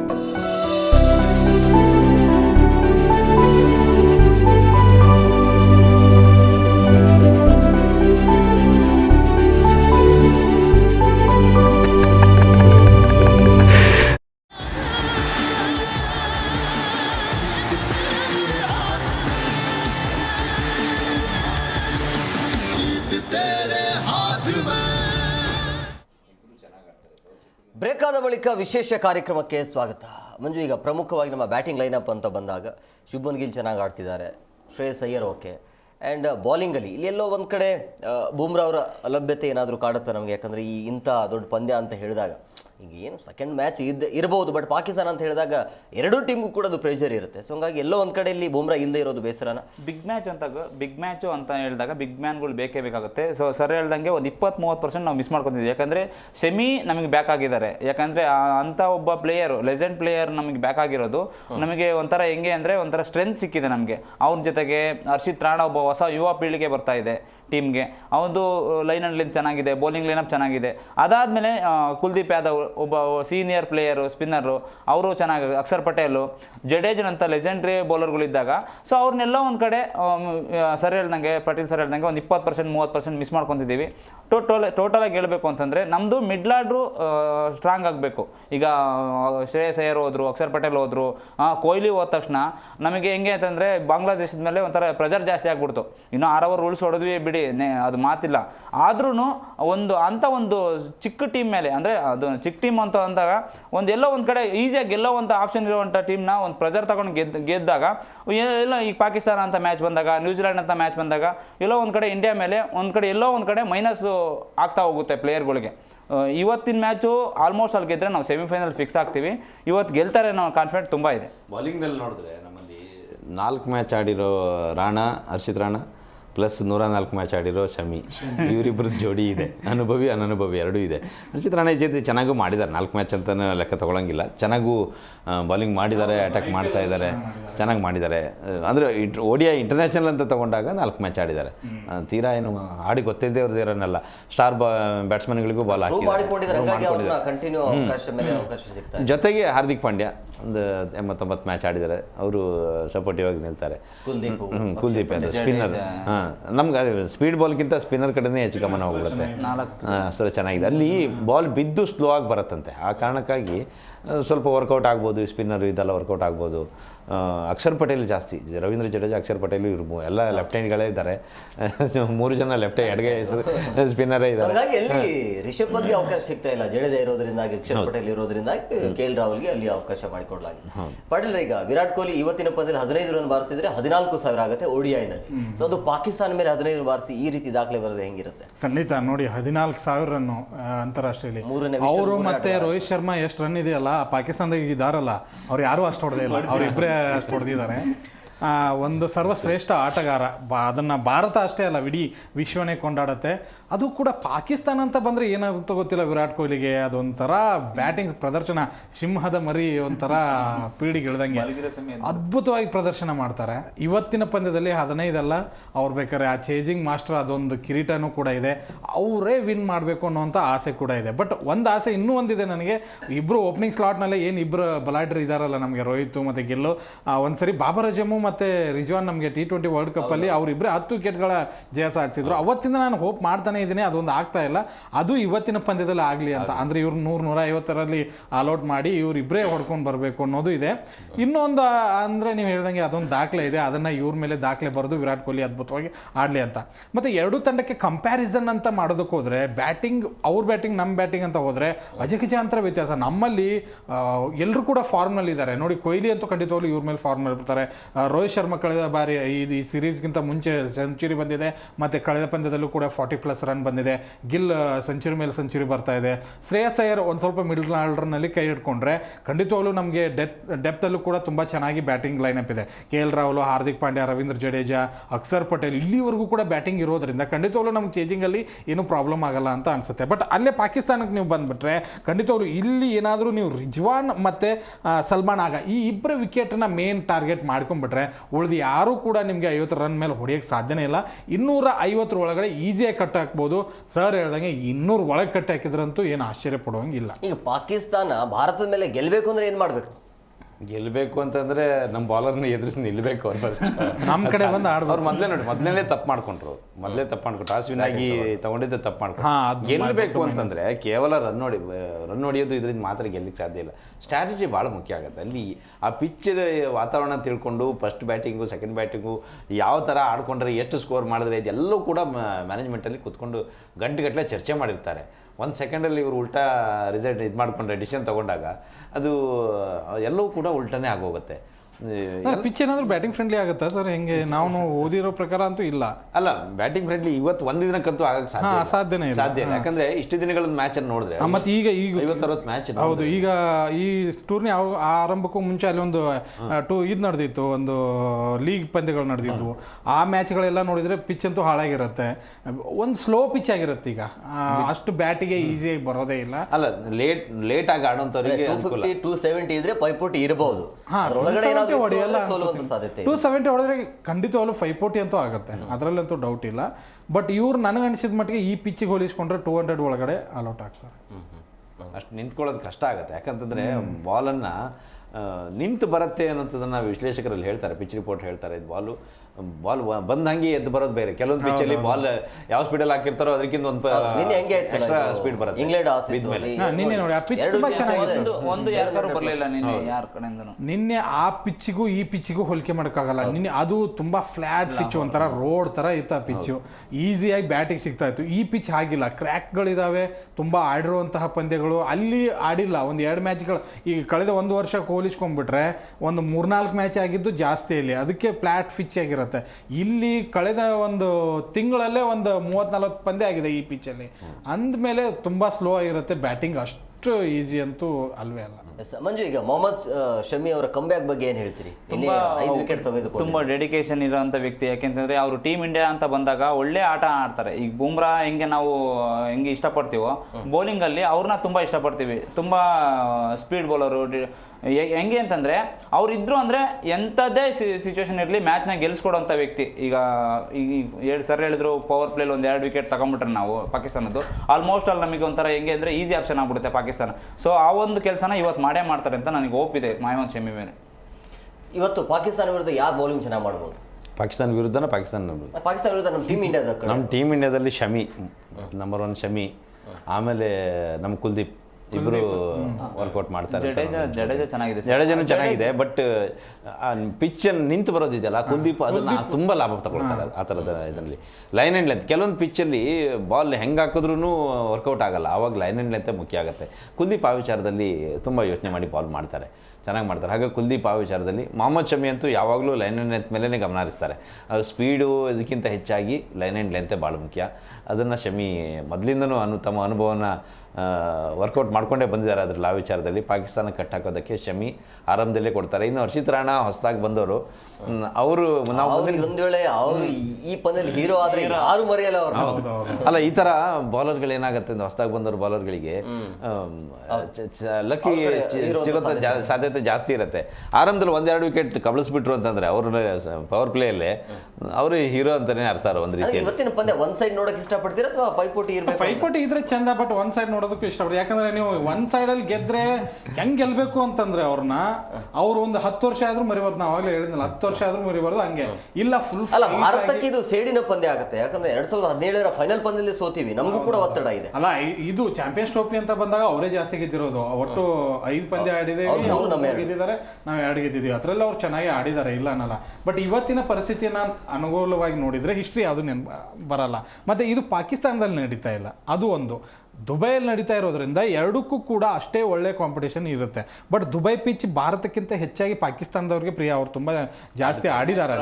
ಬ್ರೇಕ್ ಆದ ಬಳಿಕ ವಿಶೇಷ ಕಾರ್ಯಕ್ರಮಕ್ಕೆ ಸ್ವಾಗತ. ಮಂಜು ಈಗ ಪ್ರಮುಖವಾಗಿ ನಮ್ಮ ಬ್ಯಾಟಿಂಗ್ ಲೈನಪ್ ಅಂತ ಬಂದಾಗ ಶುಭನ್ ಗಿಲ್ ಚೆನ್ನಾಗಿ ಆಡ್ತಿದ್ದಾರೆ. ಶ್ರೇಯಸ್ ಅಯ್ಯರ್ ಓಕೆ. ಆ್ಯಂಡ್ ಬಾಲಿಂಗಲ್ಲಿ ಇಲ್ಲಿ ಎಲ್ಲೋ ಒಂದು ಕಡೆ ಆ, ಬೂಮ್ರಾ ಅವರ ಅಲಭ್ಯತೆ ಏನಾದರೂ ಕಾಡುತ್ತೆ ನಮಗೆ? ಯಾಕಂದರೆ ಈ ಇಂಥ ದೊಡ್ಡ ಪಂದ್ಯ ಅಂತ ಹೇಳಿದಾಗ ಈಗ ಏನು ಸೆಕೆಂಡ್ ಮ್ಯಾಚ್ ಇದ್ದ ಇರಬಹುದು ಬಟ್ ಪಾಕಿಸ್ತಾನ ಅಂತ ಹೇಳಿದಾಗ ಎರಡೂ ಟೀಮ್ಗೂ ಕೂಡ ಅದು ಪ್ರೆಷರ್ ಇರುತ್ತೆ. ಸೊ ಹಂಗಾಗಿ ಎಲ್ಲೋ ಒಂದು ಕಡೆ ಇಲ್ಲಿ ಬೂಮ್ರಾ ಇಲ್ಲದೆ ಇರೋದು ಬೇಸರನ. ಬಿಗ್ ಮ್ಯಾಚ್ ಅಂತ ಬಿಗ್ ಮ್ಯಾಚು ಅಂತ ಹೇಳಿದಾಗ ಬಿಗ್ ಮ್ಯಾನ್ಗಳು ಬೇಕೇ ಬೇಕಾಗುತ್ತೆ. ಸೊ ಸರ್ ಹೇಳ್ದಂಗೆ ಒಂದು ಇಪ್ಪತ್ತು ಮೂವತ್ತು ಪರ್ಸೆಂಟ್ ನಾವು ಮಿಸ್ ಮಾಡ್ಕೊತಿದ್ವಿ. ಯಾಕಂದರೆ ಸೆಮಿ ನಮಗೆ ಬ್ಯಾಕ್ ಆಗಿದ್ದಾರೆ. ಯಾಕಂದರೆ ಅಂಥ ಒಬ್ಬ ಪ್ಲೇಯರು ಲೆಜೆಂಡ್ ಪ್ಲೇಯರ್ ನಮಗೆ ಬ್ಯಾಕ್ ಆಗಿರೋದು. ನಮಗೆ ಒಂಥರ ಹೆಂಗೆ ಅಂದರೆ ಒಂಥರ ಸ್ಟ್ರೆಂತ್ ಸಿಕ್ಕಿದೆ ನಮಗೆ. ಅವ್ರ ಜೊತೆಗೆ ಹರ್ಷಿತ್ ರಾಣ ಒಬ್ಬ ಹೊಸ ಯುವ ಪೀಳಿಗೆ ಬರ್ತಾ ಇದೆ. ಟೀಮ್ಗೆ. ಅವನದು ಲೈನ್ ಅಂಡ್ ಲೆಂತ್ ಚೆನ್ನಾಗಿದೆ ಬೌಲಿಂಗ್ ಲೈನಪ್ ಚೆನ್ನಾಗಿದೆ. ಅದಾದಮೇಲೆ ಕುಲ್ದೀಪ್ ಯಾದವ್, ಒಬ್ಬ ಸೀನಿಯರ್ ಪ್ಲೇಯರು ಸ್ಪಿನ್ನರು ಅವರು ಚೆನ್ನಾಗಿ, ಅಕ್ಷರ್ ಪಟೇಲು ಜಡೇಜನ್ ಅಂತ ಲೆಜೆಂಡ್ರಿ ಬೌಲರ್ಗಳಿದ್ದಾಗ ಸೊ ಅವ್ರನ್ನೆಲ್ಲ ಒಂದು ಕಡೆ ಸರ್ ಹೇಳ್ದಂಗೆ, ಪಟೇಲ್ ಸರ್ ಹೇಳ್ದಂಗೆ ಒಂದು ಇಪ್ಪತ್ತು ಪರ್ಸೆಂಟ್ ಮೂವತ್ತು ಪರ್ಸೆಂಟ್ ಮಿಸ್ ಮಾಡ್ಕೊತಿದ್ದೀವಿ. ಟೋಟಲ್ ಟೋಟಲಾಗಿ ಹೇಳಬೇಕು ಅಂತಂದರೆ ನಮ್ಮದು ಮಿಡ್ಲಾಡ್ರು ಸ್ಟ್ರಾಂಗ್ ಆಗಬೇಕು. ಈಗ ಶ್ರೇಯಸ್ ಅಯ್ಯರ್ ಹೋದ್ರು, ಅಕ್ಷರ್ ಪಟೇಲ್ ಹೋದರು ಕೊಹ್ಲಿ ಹೋದ ತಕ್ಷಣ ನಮಗೆ ಹೆಂಗೆ ಅಂತಂದರೆ, ಬಾಂಗ್ಲಾದೇಶದ ಮೇಲೆ ಒಂಥರ ಪ್ರೆಜರ್ ಜಾಸ್ತಿ ಆಗ್ಬಿಡ್ತು. ಇನ್ನೂ ಆರ್ ಅವರ್ ರೂಲ್ಸ್ ಹೊಡೆದ್ವಿ, ಬಿಡಿ ನೆ- ಅದು ಮಾತಿಲ್ಲ. ಆದ್ರೂ ಒಂದು ಅಂಥ ಒಂದು ಚಿಕ್ಕ ಟೀಮ್ ಮೇಲೆ, ಅಂದರೆ ಅದು ಚಿಕ್ಕ ಟೀಮ್ ಅಂತ ಅಂದಾಗ ಒಂದು ಎಲ್ಲೋ ಒಂದು ಕಡೆ ಈಸಿಯಾಗಿ ಒಂದು ಆಪ್ಷನ್ ಇರುವಂಥ ಟೀಮ್ನ ಒಂದು ಪ್ರೆಜರ್ ತಗೊಂಡು ಗೆದ್ದು, ಗೆದ್ದಾಗ ಎಲ್ಲ ಈಗ ಪಾಕಿಸ್ತಾನ ಅಂತ ಮ್ಯಾಚ್ ಬಂದಾಗ ನ್ಯೂಜಿಲೆಂಡ್ ಅಂತ ಮ್ಯಾಚ್ ಬಂದಾಗ ಎಲ್ಲೋ ಒಂದು ಕಡೆ ಇಂಡಿಯಾ ಮೇಲೆ ಒಂದು ಕಡೆ ಎಲ್ಲೋ ಒಂದು ಕಡೆ ಮೈನಸ್ ಆಗ್ತಾ ಹೋಗುತ್ತೆ ಪ್ಲೇಯರ್ಗಳಿಗೆ ಇವತ್ತಿನ ಮ್ಯಾಚು ಆಲ್ಮೋಸ್ಟ್ ಅಲ್ಲಿ ಗೆದ್ದರೆ ನಾವು ಸೆಮಿಫೈನಲ್ ಫಿಕ್ಸ್ ಆಗ್ತೀವಿ. ಇವತ್ತು ಗೆಲ್ತಾರೆ ಅನ್ನೋ ಕಾನ್ಫಿಡೆಂಟ್ ತುಂಬ ಇದೆ. ಬೌಲಿಂಗ್ನಲ್ಲಿ ನೋಡಿದ್ರೆ ನಮ್ಮಲ್ಲಿ ನಾಲ್ಕು ಮ್ಯಾಚ್ ಆಡಿರೋ ರಾಣಾ, ಹರ್ಷಿತ್ ರಾಣಾ ಪ್ಲಸ್ ನೂರ ನಾಲ್ಕು ಮ್ಯಾಚ್ ಆಡಿರೋ ಶಮಿ. ಇವರಿಬ್ಬರದ್ದು ಜೋಡಿ ಇದೆ. ಅನುಭವಿ ಅನನುಭವಿ ಎರಡೂ ಇದೆ. ಹರ್ಷಿತ್ ರಾಣಾ ಜೊತೆ ಚೆನ್ನಾಗೂ ಮಾಡಿದ್ದಾರೆ ನಾಲ್ಕು ಮ್ಯಾಚ್ ಅಂತ ಲೆಕ್ಕ ತೊಗೊಳಂಗಿಲ್ಲ. ಚೆನ್ನಾಗೂ ಬಾಲಿಂಗ್ ಮಾಡಿದ್ದಾರೆ ಅಟ್ಯಾಕ್ ಮಾಡ್ತಾ ಇದ್ದಾರೆ. ಚೆನ್ನಾಗಿ ಮಾಡಿದ್ದಾರೆ. ಅಂದರೆ ಓಡಿಯಾ ಇಂಟರ್ನ್ಯಾಷನಲ್ ಅಂತ ತಗೊಂಡಾಗ ನಾಲ್ಕು ಮ್ಯಾಚ್ ಆಡಿದ್ದಾರೆ. ತೀರಾ ಏನು ಆಡಿ ಗೊತ್ತಿಲ್ಲದೆ ಅವ್ರದ್ದು ಇರೋನಲ್ಲ. ಸ್ಟಾರ್ ಬಾ ಬ್ಯಾಟ್ಸ್ಮನ್ಗಳಿಗೂ ಬಾಲ್ ಹಾಕಿ ಜೊತೆಗೆ ಹಾರ್ದಿಕ್ ಪಾಂಡ್ಯ. ಒಂದು ಎಂಬತ್ತೊಂಬತ್ತು ಮ್ಯಾಚ್ ಆಡಿದ್ದಾರೆ. ಅವರು ಸಪೋರ್ಟಿವ್ ಆಗಿ ನಿಲ್ತಾರೆ. ಕುಲ್ದೀಪ್ ಕುಲ್ದೀಪ್ ಸ್ಪಿನ್ನರ್ ಹಾಂ ನಮ್ಗೆ ಸ್ಪೀಡ್ ಬಾಲ್ಗಿಂತ ಸ್ಪಿನ್ನರ್ ಕಡೆನೇ ಹೆಚ್ಚು ಗಮನ ಹೋಗ್ಬಿಡುತ್ತೆ. ಸರ್ ಚೆನ್ನಾಗಿದೆ. ಅಲ್ಲಿ ಬಾಲ್ ಬಿದ್ದು ಸ್ಲೋ ಆಗಿ ಬರುತ್ತಂತೆ. ಆ ಕಾರಣಕ್ಕಾಗಿ ಸ್ವಲ್ಪ ವರ್ಕೌಟ್ ಆಗ್ಬೋದು ಸ್ಪಿನ್ನರ್ ಇದೆಲ್ಲ ವರ್ಕೌಟ್ ಆಗ್ಬೋದು. ಅಕ್ಷರ್ ಪಟೇಲ್ ಜಾಸ್ತಿ. ರವೀಂದ್ರ ಜಡೇಜಾ ಅಕ್ಷರ್ ಪಟೇಲ್ ಇವರು ಎಲ್ಲ ಲೆಫ್ಟ್ ಹ್ಯಾಂಡ್ಗಳೇ ಇದ್ದಾರೆ. ಮೂರು ಜನ ಲೆಫ್ಟ್ ಎಡಗೆ ಸ್ಪಿನ್ನರೇ ಇದ್ದಾರೆ. ಹಾಗಾಗಿ ಅಲ್ಲಿ ರಿಷಬ್ ಪಂತ್ಗೆ ಅವಕಾಶ ಸಿಗ್ತಾ ಇಲ್ಲ. ಜಡೇಜಾ ಇರೋದ್ರಿಂದಾಗಿ ಅಕ್ಷರ್ ಪಟೇಲ್ ಇರೋದ್ರಿಂದ ಕೆ ಎಲ್ ರಾಹುಲ್ಗೆ ಅಲ್ಲಿ ಅವಕಾಶ ಮಾಡಿಕೊಡಲಾಗಿದೆ. ಪಟೇಲ್ ಈಗ ವಿರಾಟ್ ಕೊಹ್ಲಿ ಇವತ್ತಿನ ಪಂದ್ಯದಲ್ಲಿ ಹದಿನೈದು ರನ್ ಬಾರಿಸಿದ್ರೆ ಹದಿನಾಲ್ಕು ಸಾವಿರ ಆಗುತ್ತೆ ಓಡಿಐನಲ್ಲಿ ಸೊ ಅದು ಪಾಕಿಸ್ತಾನ ಮೇಲೆ ಹದಿನೈದು ಬಾರಿಸಿ ಈ ರೀತಿ ದಾಖಲೆ ಬರೋದು ಹೆಂಗಿರುತ್ತೆ? ಖಂಡಿತ. ನೋಡಿ ಹದಿನಾಲ್ಕು ಸಾವಿರ ರನ್ ಅಂತಾರಾಷ್ಟ್ರೀಯ ಅವರು ಮತ್ತೆ ರೋಹಿತ್ ಶರ್ಮಾ ಎಷ್ಟು ರನ್ ಇದೆಯಲ್ಲ? ಪಾಕಿಸ್ತಾನದಾಗ ಇದಾರಲ್ಲ. ಅವ್ರು ಯಾರು ಅಷ್ಟು ಹೊಡೆದೇ ಇಲ್ಲ. ಅವರಿಬ್ಬರೇ ಅಷ್ಟು ಹೊಡೆದಿದ್ದಾರೆ ಆ, ಒಂದು ಸರ್ವಶ್ರೇಷ್ಠ ಆಟಗಾರ. ಬಾ ಅದನ್ನು ಭಾರತ ಅಷ್ಟೇ ಅಲ್ಲ ಇಡೀ ವಿಶ್ವನೇ ಕೊಂಡಾಡುತ್ತೆ. ಅದು ಕೂಡ ಪಾಕಿಸ್ತಾನ ಅಂತ ಬಂದರೆ ಏನಾಗುತ್ತೋ ಗೊತ್ತಿಲ್ಲ ವಿರಾಟ್ ಕೊಹ್ಲಿಗೆ. ಅದೊಂಥರ ಬ್ಯಾಟಿಂಗ್ ಪ್ರದರ್ಶನ ಸಿಂಹದ ಮರಿ ಒಂಥರ ಪೀಳಿಗಿಳ್ದಂಗೆ ಅದ್ಭುತವಾಗಿ ಪ್ರದರ್ಶನ ಮಾಡ್ತಾರೆ. ಇವತ್ತಿನ ಪಂದ್ಯದಲ್ಲಿ ಹದಿನೈದಲ್ಲ ಅವ್ರು ಬೇಕಾದ್ರೆ ಆ ಚೇಜಿಂಗ್ ಮಾಸ್ಟರ್ ಅದೊಂದು ಕಿರೀಟನೂ ಕೂಡ ಇದೆ. ಅವರೇ ವಿನ್ ಮಾಡಬೇಕು ಅನ್ನೋಂಥ ಆಸೆ ಕೂಡ ಇದೆ. ಬಟ್ ಒಂದು ಆಸೆ ಇನ್ನೂ ಒಂದಿದೆ ನನಗೆ. ಇಬ್ಬರು ಓಪನಿಂಗ್ ಸ್ಲಾಟ್ನಲ್ಲೇ ಏನು ಇಬ್ಬರು ಬಲಾಯ್ಡರ್ ಇದಾರಲ್ಲ ನಮಗೆ ರೋಹಿತ್ ಮತ್ತು ಗೆಲ್ಲು. ಆ, ಒಂದ್ಸರಿ ಬಾಬರ ಅಜಮು ಮತ್ತು ರಿಜ್ವಾನ್ ನಮಗೆ ಟಿ ಟ್ವೆಂಟಿ ವರ್ಲ್ಡ್ ಕಪ್ಪಲ್ಲಿ ಅವರಿಬ್ಬರೇ ಹತ್ತು ವಿಕೆಟ್ಗಳ ಜಯ ಸಾಧಿಸಿದ್ರು. ಅವತ್ತಿಂದ ನಾನು ಹೋಪ್ ಮಾಡ್ತಾನೆ ಇದ್ದೀನಿ ಅದೊಂದು ಆಗ್ತಾ ಇಲ್ಲ. ಅದು ಇವತ್ತಿನ ಪಂದ್ಯದಲ್ಲಿ ಆಗಲಿ ಅಂತ. ಅಂದರೆ ಇವ್ರು ನೂರು ನೂರ ಐವತ್ತರಲ್ಲಿ ಆಲ್ಔಟ್ ಮಾಡಿ ಇವರಿಬ್ಬರೇ ಹೊಡ್ಕೊಂಡು ಬರಬೇಕು ಅನ್ನೋದು ಇದೆ. ಇನ್ನೊಂದು ಅಂದರೆ ನೀವು ಹೇಳ್ದಂಗೆ ಅದೊಂದು ದಾಖಲೆ ಇದೆ. ಅದನ್ನು ಇವ್ರ ಮೇಲೆ ದಾಖಲೆ ಬರೆದು ವಿರಾಟ್ ಕೊಹ್ಲಿ ಅದ್ಭುತವಾಗಿ ಆಡಲಿ ಅಂತ. ಮತ್ತು ಎರಡೂ ತಂಡಕ್ಕೆ ಕಂಪ್ಯಾರಿಸನ್ ಅಂತ ಮಾಡೋದಕ್ಕೆ ಹೋದರೆ ಬ್ಯಾಟಿಂಗ್ ಅವ್ರ ಬ್ಯಾಟಿಂಗ್ ನಮ್ಮ ಬ್ಯಾಟಿಂಗ್ ಅಂತ ಹೋದರೆ ಅಂತರ ವ್ಯತ್ಯಾಸ. ನಮ್ಮಲ್ಲಿ ಎಲ್ಲರೂ ಕೂಡ ಫಾರ್ಮ್ನಲ್ಲಿದ್ದಾರೆ ನೋಡಿ ಕೊಹ್ಲಿ ಅಂತೂ ಖಂಡಿತವಾಗ್ಲೂ ಇವ್ರ ಮೇಲೆ ಫಾರ್ಮ್ನಲ್ಲಿ ಬಿಡ್ತಾರೆ ಆ, ರೋಹಿತ್ ಶರ್ಮಾ ಕಳೆದ ಬಾರಿ ಈ ಈ ಸೀರೀಸ್ಗಿಂತ ಮುಂಚೆ ಸೆಂಚುರಿ ಬಂದಿದೆ, ಮತ್ತು ಕಳೆದ ಪಂದ್ಯದಲ್ಲೂ ಕೂಡ ಫಾರ್ಟಿ ಪ್ಲಸ್ ರನ್ ಬಂದಿದೆ. ಗಿಲ್ ಸೆಂಚುರಿ ಮೇಲೆ ಸೆಂಚುರಿ ಬರ್ತಾ ಇದೆ. ಶ್ರೇಯಸ್ ಅಯ್ಯರ್ ಒಂದು ಸ್ವಲ್ಪ ಮಿಡಲ್ ಆರ್ಡರ್ನಲ್ಲಿ ಕೈ ಹಿಡ್ಕೊಂಡ್ರೆ ಖಂಡಿತವಾಗ್ಲೂ ನಮಗೆ ಡೆತ್ ಡೆಪ್ತಲ್ಲೂ ಕೂಡ ತುಂಬ ಚೆನ್ನಾಗಿ ಬ್ಯಾಟಿಂಗ್ ಲೈನಪ್ ಇದೆ. ಕೆ ಎಲ್ ರಾಹುಲ್, ಹಾರ್ದಿಕ್ ಪಾಂಡ್ಯ, ರವೀಂದ್ರ ಜಡೇಜಾ, ಅಕ್ಷರ್ ಪಟೇಲ್ ಇಲ್ಲಿವರೆಗೂ ಕೂಡ ಬ್ಯಾಟಿಂಗ್ ಇರೋದ್ರಿಂದ ಖಂಡಿತವಾಗ್ಲೂ ನಮ್ಗೆ ಚೇಂಜಿಂಗಲ್ಲಿ ಏನೂ ಪ್ರಾಬ್ಲಮ್ ಆಗಲ್ಲ ಅಂತ ಅನಿಸುತ್ತೆ. ಬಟ್ ಅಲ್ಲೇ ಪಾಕಿಸ್ತಾನಕ್ಕೆ ನೀವು ಬಂದುಬಿಟ್ರೆ ಖಂಡಿತವಾಗ್ಲೂ ಇಲ್ಲಿ ಏನಾದರೂ ನೀವು ರಿಜ್ವಾನ್ ಮತ್ತು ಸಲ್ಮಾನ್ ಆಗ ಈ ಇಬ್ಬರ ವಿಕೆಟನ್ನ ಮೇನ್ ಟಾರ್ಗೆಟ್ ಮಾಡ್ಕೊಂಡ್ಬಿಟ್ರೆ ಉಳಿದು ಯಾರೂ ಕೂಡ ನಿಮಗೆ ಐವತ್ತು ರನ್ ಮೇಲೆ ಹೊಡೆಯೋಕ್ಕೆ ಸಾಧ್ಯನೇ ಇಲ್ಲ. ಇನ್ನೂರ ಐವತ್ತರ ಒಳಗಡೆ ಈಸಿಯಾಗಿ ಕಟ್ ಹಾಕ್ಬೋದು. ಸರ್ ಹೇಳ್ದಂಗೆ ಇನ್ನೂರು ಒಳಗೆ ಕಟ್ ಹಾಕಿದ್ರಂತೂ ಏನು ಆಶ್ಚರ್ಯ ಪಡುವಂಗಿಲ್ಲ. ಈಗ ಪಾಕಿಸ್ತಾನ ಭಾರತದ ಮೇಲೆ ಗೆಲ್ಲಬೇಕು ಅಂದರೆ ಏನು ಮಾಡ್ಬೇಕು? ಗೆಲ್ಲಬೇಕು ಅಂತಂದ್ರೆ ನಮ್ಮ ಬಾಲರ್ನ ಎದುರಿಸಿ ನಿಲ್ಬೇಕು ಅವ್ರು ಫಸ್ಟ್ ನಮ್ಮ ಕಡೆ ಬಂದು ಆಡ್ಬೇಕು. ಅವ್ರು ಮೊದಲೇ ನೋಡಿ ಮೊದಲೇ ತಪ್ಪು ಮಾಡ್ಕೊಂಡ್ರು. ಮೊದಲೇ ತಪ್ಪು ಮಾಡ್ಕೊಂಡ್ರು. ಟಾಸ್ ವಿನ್ ಆಗಿ ತಗೊಂಡಿದ್ದೆ ತಪ್ಪು ಮಾಡ್ಕೊಂಡು ಗೆಲ್ಲಬೇಕು. ಅಂತಂದ್ರೆ ಕೇವಲ ರನ್ ನೋಡಿ ರನ್ ಹೊಡಿಯೋದು ಇದರಿಂದ ಮಾತ್ರ ಗೆಲ್ಲಕ್ಕೆ ಸಾಧ್ಯ ಇಲ್ಲ. ಸ್ಟ್ರಾಟಜಿ ಭಾಳ ಮುಖ್ಯ ಆಗುತ್ತೆ. ಅಲ್ಲಿ ಆ ಪಿಚ್ ವಾತಾವರಣ ತಿಳ್ಕೊಂಡು ಫಸ್ಟ್ ಬ್ಯಾಟಿಂಗು ಸೆಕೆಂಡ್ ಬ್ಯಾಟಿಂಗು ಯಾವ ಥರ ಆಡ್ಕೊಂಡ್ರೆ ಎಷ್ಟು ಸ್ಕೋರ್ ಮಾಡಿದ್ರೆ ಇದೆಲ್ಲವೂ ಕೂಡ ಮ್ಯಾನೇಜ್ಮೆಂಟಲ್ಲಿ ಕೂತ್ಕೊಂಡು ಗಂಟೆಗಟ್ಟಲೆ ಚರ್ಚೆ ಮಾಡಿರ್ತಾರೆ. ಒಂದು ಸೆಕೆಂಡಲ್ಲಿ ಇವರು ಉಲ್ಟಾ ರಿಸಲ್ಟ್ ಇದು ಮಾಡ್ಕೊಂಡ್ರೆ ಡಿಸಿಷನ್ ತಗೊಂಡಾಗ ಅದು ಎಲ್ಲವೂ ಕೂಡ ಉಲ್ಟನೇ ಆಗೋಗುತ್ತೆ. ಪಿಚ್ ಏನಾದರೂ ಬ್ಯಾಟಿಂಗ್ ಫ್ರೆಂಡ್ಲಿ ಆಗುತ್ತಾ ಸರ್ ಹೆಂಗೆ? ನಾವು ಓದಿರೋ ಪ್ರಕಾರ ಅಂತೂ ಇಲ್ಲ. ಅಲ್ಲ ಬ್ಯಾಟಿಂಗ್ ಫ್ರೆಂಡ್ಲಿ ಇವತ್ತು ಒಂದು ದಿನಕ್ಕಂತೂ ಆಗಕ್ಕೆ ಸಾಧ್ಯ ಇಲ್ಲ. ಸಾಧ್ಯನೇ ಸಾಧ್ಯ ಯಾಕಂದ್ರೆ ಇಷ್ಟು ದಿನಗಳ ಮ್ಯಾಚ್ ಅನ್ನು ನೋಡಿದ್ರೆ. ಮತ್ತೆ ಈಗ ಈಗ ಐವತ್ತರವತ್ತು ಮ್ಯಾಚ್ ಹೌದು ಈಗ ಈ ಟೂರ್ನಿ ಅವ್ರು ಆರಂಭಕ್ಕೂ ಮುಂಚೆ ಅಲ್ಲಿ ಒಂದು ಟೂ ಇದು ನಡೆದಿತ್ತು. ಒಂದು ಲೀಗ್ ಪಂದ್ಯಗಳು ನಡೆದಿದ್ವು. ಆ ಮ್ಯಾಚ್ಗಳೆಲ್ಲ ನೋಡಿದ್ರೆ ಪಿಚ್ ಅಂತೂ ಹಾಳಾಗಿರುತ್ತೆ. ಒಂದು ಸ್ಲೋ ಪಿಚ್ ಆಗಿರುತ್ತೆ ಈಗ. ಆ, ಅಷ್ಟು ಬ್ಯಾಟಿಗೆ ಈಸಿಯಾಗಿ ಬರೋದೇ ಇಲ್ಲ. ಅಲ್ಲ ಲೇಟ್ ಲೇಟ್ ಆಗಿ ಆಡೋಂಥವ್ರಿಗೆ ಟೂ ಟೂ ಸೆವೆಂಟಿ ಇದ್ರೆ ಪೈಪೋಟಿ ಇರಬಹುದು ಹಾ ಏನಾದ್ರು ಇತ್ತು ಹೊಡೆಯಲ್ಲ ಸೋಲುವಂತ ಸಾಧ್ಯತೆ ಟೂ. ಸೆವೆಂಟಿ ಹೊಡೆದ್ರೆ ಖಂಡಿತವಾಗ್ಲೂ ಫೈವ್ ಅಂತೂ ಆಗುತ್ತೆ. ಅದರಲ್ಲಂತೂ ಡೌಟ್ ಇಲ್ಲ. ಬಟ್ ಇವ್ರು ನನಗನ್ಸಿದ ಮಟ್ಟಿಗೆ ಈ ಪಿಚ್ಚಿಗೆ ಹೋಲಿಸ್ಕೊಂಡ್ರೆ ಟೂ ಹಂಡ್ರೆಡ್ ಒಳಗಡೆ ಆಲ್ಔಟ್ ಆಗ್ತಾರೆ. ಅಷ್ಟು ನಿಂತ್ಕೊಳ್ಳೋದು ಕಷ್ಟ ಆಗುತ್ತೆ. ಯಾಕಂತಂದ್ರೆ ಬಾಲನ್ನು ನಿಂತು ಬರುತ್ತೆ ಅನ್ನೋದನ್ನ ವಿಶ್ಲೇಷಕರಲ್ಲಿ ಹೇಳ್ತಾರೆ ಪಿಚ್ ರಿಪೋರ್ಟ್ ಹೇಳ್ತಾರೆ ಇದು ಬಾಲು ಬಾಲ್ ಬಂದಂಗೆ ಎದ್ದು ಬರೋದು ಬೇರೆ. ಕೆಲವೊಂದು ಪಿಚ್ ಅಲ್ಲಿ ಬಾಲ್ ಯಾವ ಸ್ಪೀಡ್ ಅಲ್ಲಿ ಹಾಕಿರ್ತಾರೋ ಅದಕ್ಕಿಂತ ಒಂದು ಹೆಂಗೆ ಎಕ್ಸ್ಟ್ರಾ ಸ್ಪೀಡ್ ಬರುತ್ತೆ. ಇಂಗ್ಲೆಂಡ್ ಆಸೀಸ್ ಬಿದ್ಮೇಲೆ. ನಿನ್ನೆ ನೋಡಿ, ಆ ಪಿಚ್ ತುಂಬಾ ದಿವಸ ಒಂದು ಯಾರು ಬರಲಿಲ್ಲ ನಿನ್ನೆ ಯಾರ ಕಡೆಯಿಂದನು. ನಿನ್ನೆ ಆ ಪಿಚ್ಗೂ ಈ ಪಿಚ್ಗೂ ಹೋಲಿಕೆ ಮಾಡೋಕ್ಕಾಗಲ್ಲ. ನಿನ್ನೆ ಅದು ತುಂಬಾ ಫ್ಲಾಟ್ ಪಿಚ್ ಒಂಥರ ರೋಡ್ ತರ ಇತ್ತು ಆ ಪಿಚ್ ಈಸಿಯಾಗಿ ಬ್ಯಾಟಿಂಗ್ ಸಿಗ್ತಾ ಇತ್ತು. ಈ ಪಿಚ್ ಆಗಿಲ್ಲ ಕ್ರ್ಯಾಕ್ಗಳಿದಾವೆ ತುಂಬಾ ಆಡಿರುವಂತಹ ಪಂದ್ಯಗಳು. ಅಲ್ಲಿ ಆಡಿಲ್ಲ ಒಂದು ಎರಡು ಮ್ಯಾಚ್ಗಳು ಈಗ ಕಳೆದ ಒಂದು ವರ್ಷ ಹೋಲಿಸ್ಕೊಂಡ್ಬಿಟ್ರೆ ಒಂದು ಮೂರ್ನಾಲ್ಕು ಮ್ಯಾಚ್ ಆಗಿದ್ದು ಜಾಸ್ತಿ ಇಲ್ಲಿ. ಅದಕ್ಕೆ ಫ್ಲಾಟ್ ಪಿಚ್ ಆಗಿರುತ್ತೆ ಇಲ್ಲಿ ಕಳೆದ ಒಂದು ತಿಂಗಳಲ್ಲೇ ಒಂದು ಮೂವತ್ತ್ ನಲ್ವತ್ತು ಪಂದ್ಯ ಆಗಿದೆ ಈ ಪಿಚ್ಚಲ್ಲಿ ಅಂದಮೇಲೆ ತುಂಬಾ ಸ್ಲೋ ಆಗಿರುತ್ತೆ ಬ್ಯಾಟಿಂಗ್ ಅಷ್ಟು ಈಸಿ ಅಂತೂ ಅಲ್ವೇ ಅಲ್ಲ. ಮಂಜು ಈಗ ಮೊಹಮ್ಮದ್ ಶಮಿ ಅವರ ಕಂಬ್ಯಾಕ್ ಬಗ್ಗೆ ಏನು ಹೇಳ್ತೀರಿ? ವಿಕೆಟ್ ತೆಗೆದುಕೊಂಡು ತುಂಬಾ ಡೆಡಿಕೇಶನ್ ಇರುವಂತ ವ್ಯಕ್ತಿ. ಯಾಕೆಂತಂದ್ರೆ ಅವರು ಟೀಮ್ ಇಂಡಿಯಾ ಅಂತ ಬಂದಾಗ ಒಳ್ಳೆ ಆಟ ಆಡ್ತಾರೆ. ಈಗ ಬೂಮ್ರಾ ಹೆಂಗೆ ನಾವು ಹೆಂಗೆ ಇಷ್ಟಪಡ್ತೀವೋ ಬೌಲಿಂಗಲ್ಲಿ ಅವ್ರನ್ನ ತುಂಬಾ ಇಷ್ಟಪಡ್ತೀವಿ. ತುಂಬಾ ಸ್ಪೀಡ್ ಬೌಲರು ಹೆಂಗೆ ಅಂತಂದರೆ ಅವರಿದ್ದರು ಅಂದರೆ ಅಂದ್ರೆ ಎಂಥದ್ದೇ ಸಿಚುವೇಶನ್ ಇರಲಿ ಮ್ಯಾಚ್ನ ಗೆಲ್ಸ್ಕೊಡೋಂಥ ವ್ಯಕ್ತಿ. ಈಗ ಈಗ ಎರಡು ಸರ್ ಹೇಳಿದ್ರು ಪವರ್ ಪ್ಲೇಲಿ ಒಂದು ಎರಡು ವಿಕೆಟ್ ತಗೊಂಬಿಟ್ರೆ ನಾವು ಪಾಕಿಸ್ತಾನದ್ದು. ಆಲ್ಮೋಸ್ಟ್ ಅಲ್ಲಿ ನಮಗೆ ಒಂಥರ ಹೆಂಗೆ ಅಂದರೆ ಈಸಿ ಆಪ್ಷನ್ ಆಗ್ಬಿಡುತ್ತೆ ಪಾಕಿಸ್ತಾನ. ಪಾಕಿಸ್ತಾನ ಸೊ ಆ ಒಂದು ಕೆಲಸನ ಇವತ್ತು ಮಾಡೇ ಮಾಡ್ತಾರೆ ಅಂತ ನನಗೆ ಹೋಪ್ ಇದೆ ಮಾಯವನ್ ಶಮಿ ಮೇಲೆ. ಇವತ್ತು ಪಾಕಿಸ್ತಾನ ವಿರುದ್ಧ ಯಾರು ಬೌಲಿಂಗ್ ಚೆನ್ನಾಗಿ ಮಾಡ್ಬೋದು? ಪಾಕಿಸ್ತಾನ ವಿರುದ್ಧನ ಪಾಕಿಸ್ತಾನ ವಿರುದ್ಧ? ಪಾಕಿಸ್ತಾನ ವಿರುದ್ಧ ನಮ್ಮ ಟೀಮ್ ಇಂಡಿಯಾದ ನಮ್ಮ ಟೀಮ್ ಇಂಡಿಯಾದಲ್ಲಿ ಶಮಿ ನಂಬರ್ ಒನ್ ಶಮಿ. ಆಮೇಲೆ ನಮ್ಮ ಕುಲ್ದೀಪ್. ಇಬ್ಬರು ವರ್ಕೌಟ್ ಮಾಡ್ತಾರೆ ಅಂತ ಜಡೇಜಾ ಜಡೇಜಾ ಚೆನ್ನಾಗಿದೆ. ಜಡೇಜನು ಚೆನ್ನಾಗಿದೆ ಬಟ್ ಪಿಚ್ ನಿಂತು ಬರೋದಿದೆಯಲ್ಲ ಕುಲ್ದೀಪ್ ಅದನ್ನ ತುಂಬಾ ಲಾಭ ತಗೊಳ್ತಾರೆ ಆ ಥರದ ಇದರಲ್ಲಿ. ಲೈನ್ ಆ್ಯಂಡ್ ಲೆಂತ್ ಕೆಲವೊಂದು ಪಿಚ್ಚಲ್ಲಿ ಬಾಲ್ ಹೆಂಗೆ ಹಾಕಿದ್ರೂ ವರ್ಕೌಟ್ ಆಗಲ್ಲ. ಆವಾಗ ಲೈನ್ ಆ್ಯಂಡ್ ಲೆಂತ್ ಮುಖ್ಯ ಆಗುತ್ತೆ. ಕುಲ್ದೀಪ್ ಆ ವಿಚಾರದಲ್ಲಿ ತುಂಬ ಯೋಚನೆ ಮಾಡಿ ಬಾಲ್ ಮಾಡ್ತಾರೆ. ಚೆನ್ನಾಗಿ ಮಾಡ್ತಾರೆ. ಹಾಗೆ ಕುಲ್ದೀಪ್ ಆ ವಿಚಾರದಲ್ಲಿ ಮೊಹಮ್ಮದ್ ಶಮಿ ಅಂತೂ ಯಾವಾಗಲೂ ಲೈನ್ ಆ್ಯಂಡ್ ಲೆಂತ್ ಮೇಲೆ ಗಮನ ಹರಿಸ್ತಾರೆ ಅದು ಸ್ಪೀಡು ಇದಕ್ಕಿಂತ ಹೆಚ್ಚಾಗಿ ಲೈನ್ ಆ್ಯಂಡ್ ಲೆಂತೇ ಭಾಳ ಮುಖ್ಯ. ಅದನ್ನು ಶಮಿ ಮೊದಲಿಂದನೂ ಅನು ತಮ್ಮ ಅನುಭವನ ವರ್ಕೌಟ್ ಮಾಡ್ಕೊಂಡೇ ಬಂದಿದ್ದಾರೆ ಅದರಲ್ಲಿ ಆ ವಿಚಾರದಲ್ಲಿ. ಪಾಕಿಸ್ತಾನ ಕಟ್ಟಾಕೋದಕ್ಕೆ ಶಮಿ ಆರಂಭದಲ್ಲೇ ಕೊಡ್ತಾರೆ. ಇನ್ನು ಹರ್ಷಿತ್ ರಾಣಾ ಹೊಸದಾಗಿ ಬಂದವರು. ಅವರು ಒಂದು ಅವ್ರಿಗೆ ಒಂದ್ ವೇಳೆ ಅವರು ಈ ಪಂದ್ಯದಲ್ಲಿ ಹೀರೋ ಆದ್ರೆ ಯಾರು ಮರೆಯಲ್ಲ ಅವ್ರು. ಅಲ್ಲ ಈ ತರ ಬಾಲರ್ಗಳು ಏನಾಗುತ್ತೆ ಅಂದ್ರೆ ಹೊಸದಾಗಿ ಬಂದವರು ಬಾಲರ್ಗಳಿಗೆ ಲಕ್ಕಿ ಜಾ- ಸಾಧ್ಯತೆ ಜಾಸ್ತಿ ಇರುತ್ತೆ. ಆರಂಭದಲ್ಲಿ ಒಂದೆರಡು ವಿಕೆಟ್ ಕಬಳಿಸ್ಬಿಟ್ರು ಅಂತಂದ್ರೆ ಅವ್ರ ಪವರ್ ಪ್ಲೇಯಲ್ಲಿ ಅವರು ಹೀರೋ ಅಂತಾನೆ ಅರ್ಥ ಒಂದ್ ರೀತಿ ಇವತ್ತಿನ ಪಂದ್ಯ ಒಂದ್ ಸೈಡ್ ನೋಡಕ್ ಇಷ್ಟಪಡ್ತೀರಾ ಅಥವಾ ಪೈಪೋಟಿ ಇರ್ಬೇಕು? ಪೈಪೋಟಿ ಇದ್ರೆ ಚಂದ ಬಟ್ ಒಂದ್ ಸೈಡ್ ನೋಡೋದಕ್ಕೂ ಇಷ್ಟಪಡ್ತೀವಿ ಯಾಕಂದ್ರೆ ನೀವು ಒಂದ್ ಸೈಡ್ ಅಲ್ಲಿ ಗೆದ್ರೆ ಹೆಂಗ್ ಗೆಲ್ಬೇಕು ಅಂತಂದ್ರೆ ಅವ್ರನ್ನ ಅವ್ರು ಒಂದು ಹತ್ತು ವರ್ಷ ಆದ್ರೂ ಮರಿಬಾರ್ದು ನಾವು ಆಗ್ಲೇ ಹೇಳಿದ್ನಲ್ಲ ಹತ್ತು ವರ್ಷ ಆದ್ರೂ ಮುರಿಬಾರ್ದು ಹಂಗೆ. ಇಲ್ಲ ಫುಲ್ ಅಲ್ಲ ಭಾರತಕ್ಕೆ ಇದು ಸೇಡಿನ ಪಂದ್ಯ ಆಗುತ್ತೆ. ಯಾಕಂದ್ರೆ ಎರಡ್ ಸಾವಿರದ ಹದಿನೇಳರ ಫೈನಲ್ ಪಂದ್ಯದಲ್ಲಿ ಸೋತೀವಿ. ನಮಗೂ ಕೂಡ ಒತ್ತಡ ಇದೆ. ಅಲ್ಲ ಇದು ಚಾಂಪಿಯನ್ಸ್ ಟ್ರೋಫಿ ಅಂತ ಬಂದಾಗ ಅವರೇ ಜಾಸ್ತಿ ಗೆದ್ದಿರೋದು. ಒಟ್ಟು ಐದು ಪಂದ್ಯ ಆಡಿದೆ ಗೆದ್ದಿದ್ದಾರೆ ನಾವು ಎರಡು ಗೆದ್ದಿದ್ದೀವಿ ಅದ್ರಲ್ಲಿ ಅವ್ರು ಚೆನ್ನಾಗಿ ಆಡಿದ್ದಾರೆ ಇಲ್ಲ ಅನ್ನಲ್ಲ. ಬಟ್ ಇವತ್ತಿನ ಪರಿಸ್ಥಿತಿಯನ್ನ ಅನುಕೂಲವಾಗಿ ನೋಡಿದ್ರೆ ಹಿಸ್ಟ್ರಿ ಅದು ನೆನ್ ಬರಲ್ಲ. ಮತ್ತೆ ಇದು ಪಾಕಿಸ್ತಾನದಲ್ಲಿ ನಡೀತಾ ಇಲ್ಲ. ಅದು ಒಂದು. ದುಬೈಯಲ್ಲಿ ನಡೀತಾ ಇರೋದ್ರಿಂದ ಎರಡಕ್ಕೂ ಕೂಡ ಅಷ್ಟೇ ಒಳ್ಳೆ ಕಾಂಪಿಟೇಷನ್ ಇರುತ್ತೆ. ಬಟ್ ದುಬೈ ಪಿಚ್ ಭಾರತಕ್ಕಿಂತ ಹೆಚ್ಚಾಗಿ ಪಾಕಿಸ್ತಾನದವ್ರಿಗೆ ಪ್ರಿಯ ಅವ್ರು ತುಂಬಾ ಜಾಸ್ತಿ ಆಡಿದ್ದಾರೆ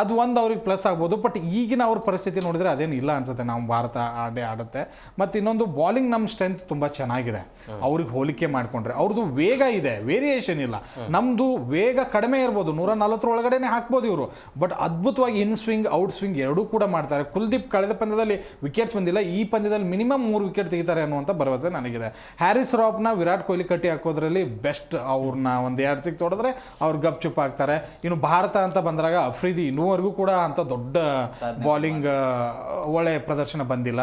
ಅದು ಒಂದು ಅವ್ರಿಗೆ ಪ್ಲಸ್ ಆಗ್ಬೋದು. ಬಟ್ ಈಗಿನ ಅವ್ರ ಪರಿಸ್ಥಿತಿ ನೋಡಿದ್ರೆ ಅದೇನು ಇಲ್ಲ ಅನ್ಸುತ್ತೆ. ನಾವು ಭಾರತ ಆಡೇ ಆಡುತ್ತೆ. ಮತ್ತು ಇನ್ನೊಂದು ಬಾಲಿಂಗ್ ನಮ್ಮ ಸ್ಟ್ರೆಂತ್ ತುಂಬ ಚೆನ್ನಾಗಿದೆ. ಅವ್ರಿಗೆ ಹೋಲಿಕೆ ಮಾಡಿಕೊಂಡ್ರೆ. ಅವ್ರದ್ದು ವೇಗ ಇದೆ ವೇರಿಯೇಷನ್ ಇಲ್ಲ. ನಮ್ಮದು ವೇಗ ಕಡಿಮೆ ಇರ್ಬೋದು. ನೂರ ನಲವತ್ತರ ಒಳಗಡೆನೆ ಹಾಕ್ಬೋದು ಇವರು. ಬಟ್ ಅದ್ಭುತವಾಗಿ ಇನ್ ಸ್ವಿಂಗ್ ಔಟ್ ಸ್ವಿಂಗ್ ಎರಡೂ ಕೂಡ ಮಾಡ್ತಾರೆ. ಕುಲ್ದೀಪ್ ಕಳೆದ ಪಂದ್ಯದಲ್ಲಿ ವಿಕೆಟ್ಸ್ ಬಂದಿಲ್ಲ. ಈ ಪಂದ್ಯದಲ್ಲಿ ಮಿನಿಮಮ್ ಮೂರು ವಿಕೆಟ್ ತೆಗಿತಾರೆ ಅನ್ನುವಂಥ ಭರವಸೆ ನನಗಿದೆ. ಹ್ಯಾರಿಸ್ ರಾಪ್ನ ವಿರಾಟ್ ಕೊಹ್ಲಿ ಕಟ್ಟಿ ಹಾಕೋದ್ರಲ್ಲಿ ಬೆಸ್ಟ್ ಅವ್ರನ್ನ ಒಂದು ಎರಡು ಸಿಕ್ಸ್ ಹೊಡೆದ್ರೆ ಅವ್ರು ಗಪ್ ಚುಪ್ ಆಗ್ತಾರೆ. ಇನ್ನು ಭಾರತ ಅಂತ ಬಂದಾಗ ಅಫ್ರಿದಿ ಇನ್ನೂವರೆಗೂ ಕೂಡ ಅಂತ ದೊಡ್ಡ ಬಾಲಿಂಗ್ ಒಳ್ಳೆ ಪ್ರದರ್ಶನ ಬಂದಿಲ್ಲ.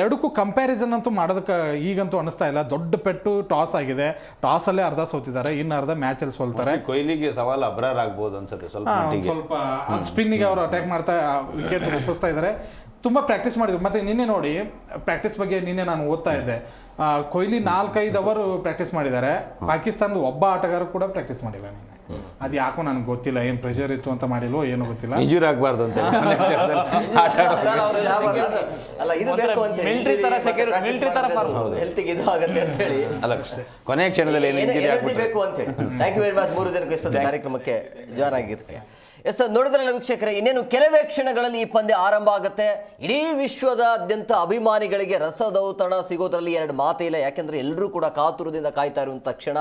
ಎರಡಕ್ಕೂ ಕಂಪ್ಯಾರಿಸನ್ ಅಂತೂ ಮಾಡೋದಕ್ಕೆ ಈಗಂತೂ ಅನಿಸ್ತಾ ಇಲ್ಲ. ದೊಡ್ಡ ಪೆಟ್ಟು ಟಾಸ್ ಆಗಿದೆ. ಟಾಸ್ ಅಲ್ಲೇ ಅರ್ಧ ಸೋತಿದ್ದಾರೆ. ಇನ್ನು ಅರ್ಧ ಮ್ಯಾಚಲ್ಲಿ ಸೋಲ್ತಾರೆ. ಕೊಹ್ಲಿಗೆ ಸವಾಲ್ ಅಬ್ರಾರ್ ಆಗ್ಬೋದು ಅನ್ಸುತ್ತೆ ಸ್ವಲ್ಪ ಸ್ವಲ್ಪ ಸ್ಪಿನ್ನಿಗೆ ಅವರು ಅಟ್ಯಾಕ್ ಮಾಡ್ತಾ ವಿಕೆಟ್ ಒಪ್ಪಿಸ್ತಾ ಇದ್ದಾರೆ ತುಂಬಾ ಪ್ರಾಕ್ಟೀಸ್ ಮಾಡಿದ್ರು. ಮತ್ತೆ ನಿನ್ನೆ ನೋಡಿ ಪ್ರಾಕ್ಟೀಸ್ ಬಗ್ಗೆ ನಿನ್ನೆ ನಾನು ಓದ್ತಾ ಇದ್ದೆ. ಆ, ಕೊಹ್ಲಿ ನಾಲ್ಕೈದು ಅವರ್ ಪ್ರಾಕ್ಟೀಸ್ ಮಾಡಿದ್ದಾರೆ. ಪಾಕಿಸ್ತಾನದ ಒಬ್ಬ ಆಟಗಾರ ಕೂಡ ಪ್ರಾಕ್ಟೀಸ್ ಮಾಡಿಲ್ಲ ನಿನ್ನೆ. ಅದು ಯಾಕೋ ನನಗೆ ಗೊತ್ತಿಲ್ಲ ಏನು ಪ್ರೆಷರ್ ಇತ್ತು ಅಂತ ಮಾಡಿಲ್ವೋ ಏನು ಗೊತ್ತಿಲ್ಲ. ಇಂಜೂರಿ ಆಗಬಾರ್ದು ಅಂತ ಅಲ್ಲ ಇದು ಬೇಕು ಅಂತ ಮಿಲಿಟರಿ ತರ ಸೆಕ್ಯೂರಿಟಿ ಮಿಲಿಟರಿ ತರ ಹೆಲ್ತ್ಗೆ ಇದು ಆಗುತ್ತೆ ಅಂತ ಹೇಳಿ. ಅಲ್ಲ ಕೊನೆಯ ಕ್ಷಣದಲ್ಲಿ ಏನು ಇಂಜುರಿ ಆಗಬೇಕು ಬೇಕು ಅಂತ ಹೇಳಿ. ಥ್ಯಾಂಕ್ ಯು ವೆರಿ ಮಚ್ ಮೂರು ಜನಕ್ಕೆ ಇಷ್ಟೊಂದು ಕಾರ್ಯಕ್ರಮಕ್ಕೆ ಜಾಯ್ನ್ ಎಸ್ ನೋಡಿದ್ರಲ್ಲ ವೀಕ್ಷಕರೇ, ಇನ್ನೇನು ಕೆಲವೇ ಕ್ಷಣಗಳಲ್ಲಿ ಈ ಪಂದ್ಯ ಆರಂಭ ಆಗುತ್ತೆ. ಇಡೀ ವಿಶ್ವದಾದ್ಯಂತ ಅಭಿಮಾನಿಗಳಿಗೆ ರಸದೌತಣ ಸಿಗೋದ್ರಲ್ಲಿ ಎರಡು ಮಾತೇ ಇಲ್ಲ. ಯಾಕೆಂದ್ರೆ ಎಲ್ಲರೂ ಕೂಡ ಕಾತುರದಿಂದ ಕಾಯ್ತಾ ಇರುವಂತ ಕ್ಷಣ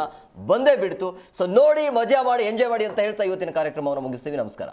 ಬಂದೇ ಬಿಡ್ತು. ಸೊ ನೋಡಿ, ಮಜಾ ಮಾಡಿ ಎಂಜಾಯ್ ಮಾಡಿ ಅಂತ ಹೇಳ್ತಾ ಇವತ್ತಿನ ಕಾರ್ಯಕ್ರಮವನ್ನು ಮುಗಿಸ್ತೀವಿ. ನಮಸ್ಕಾರ.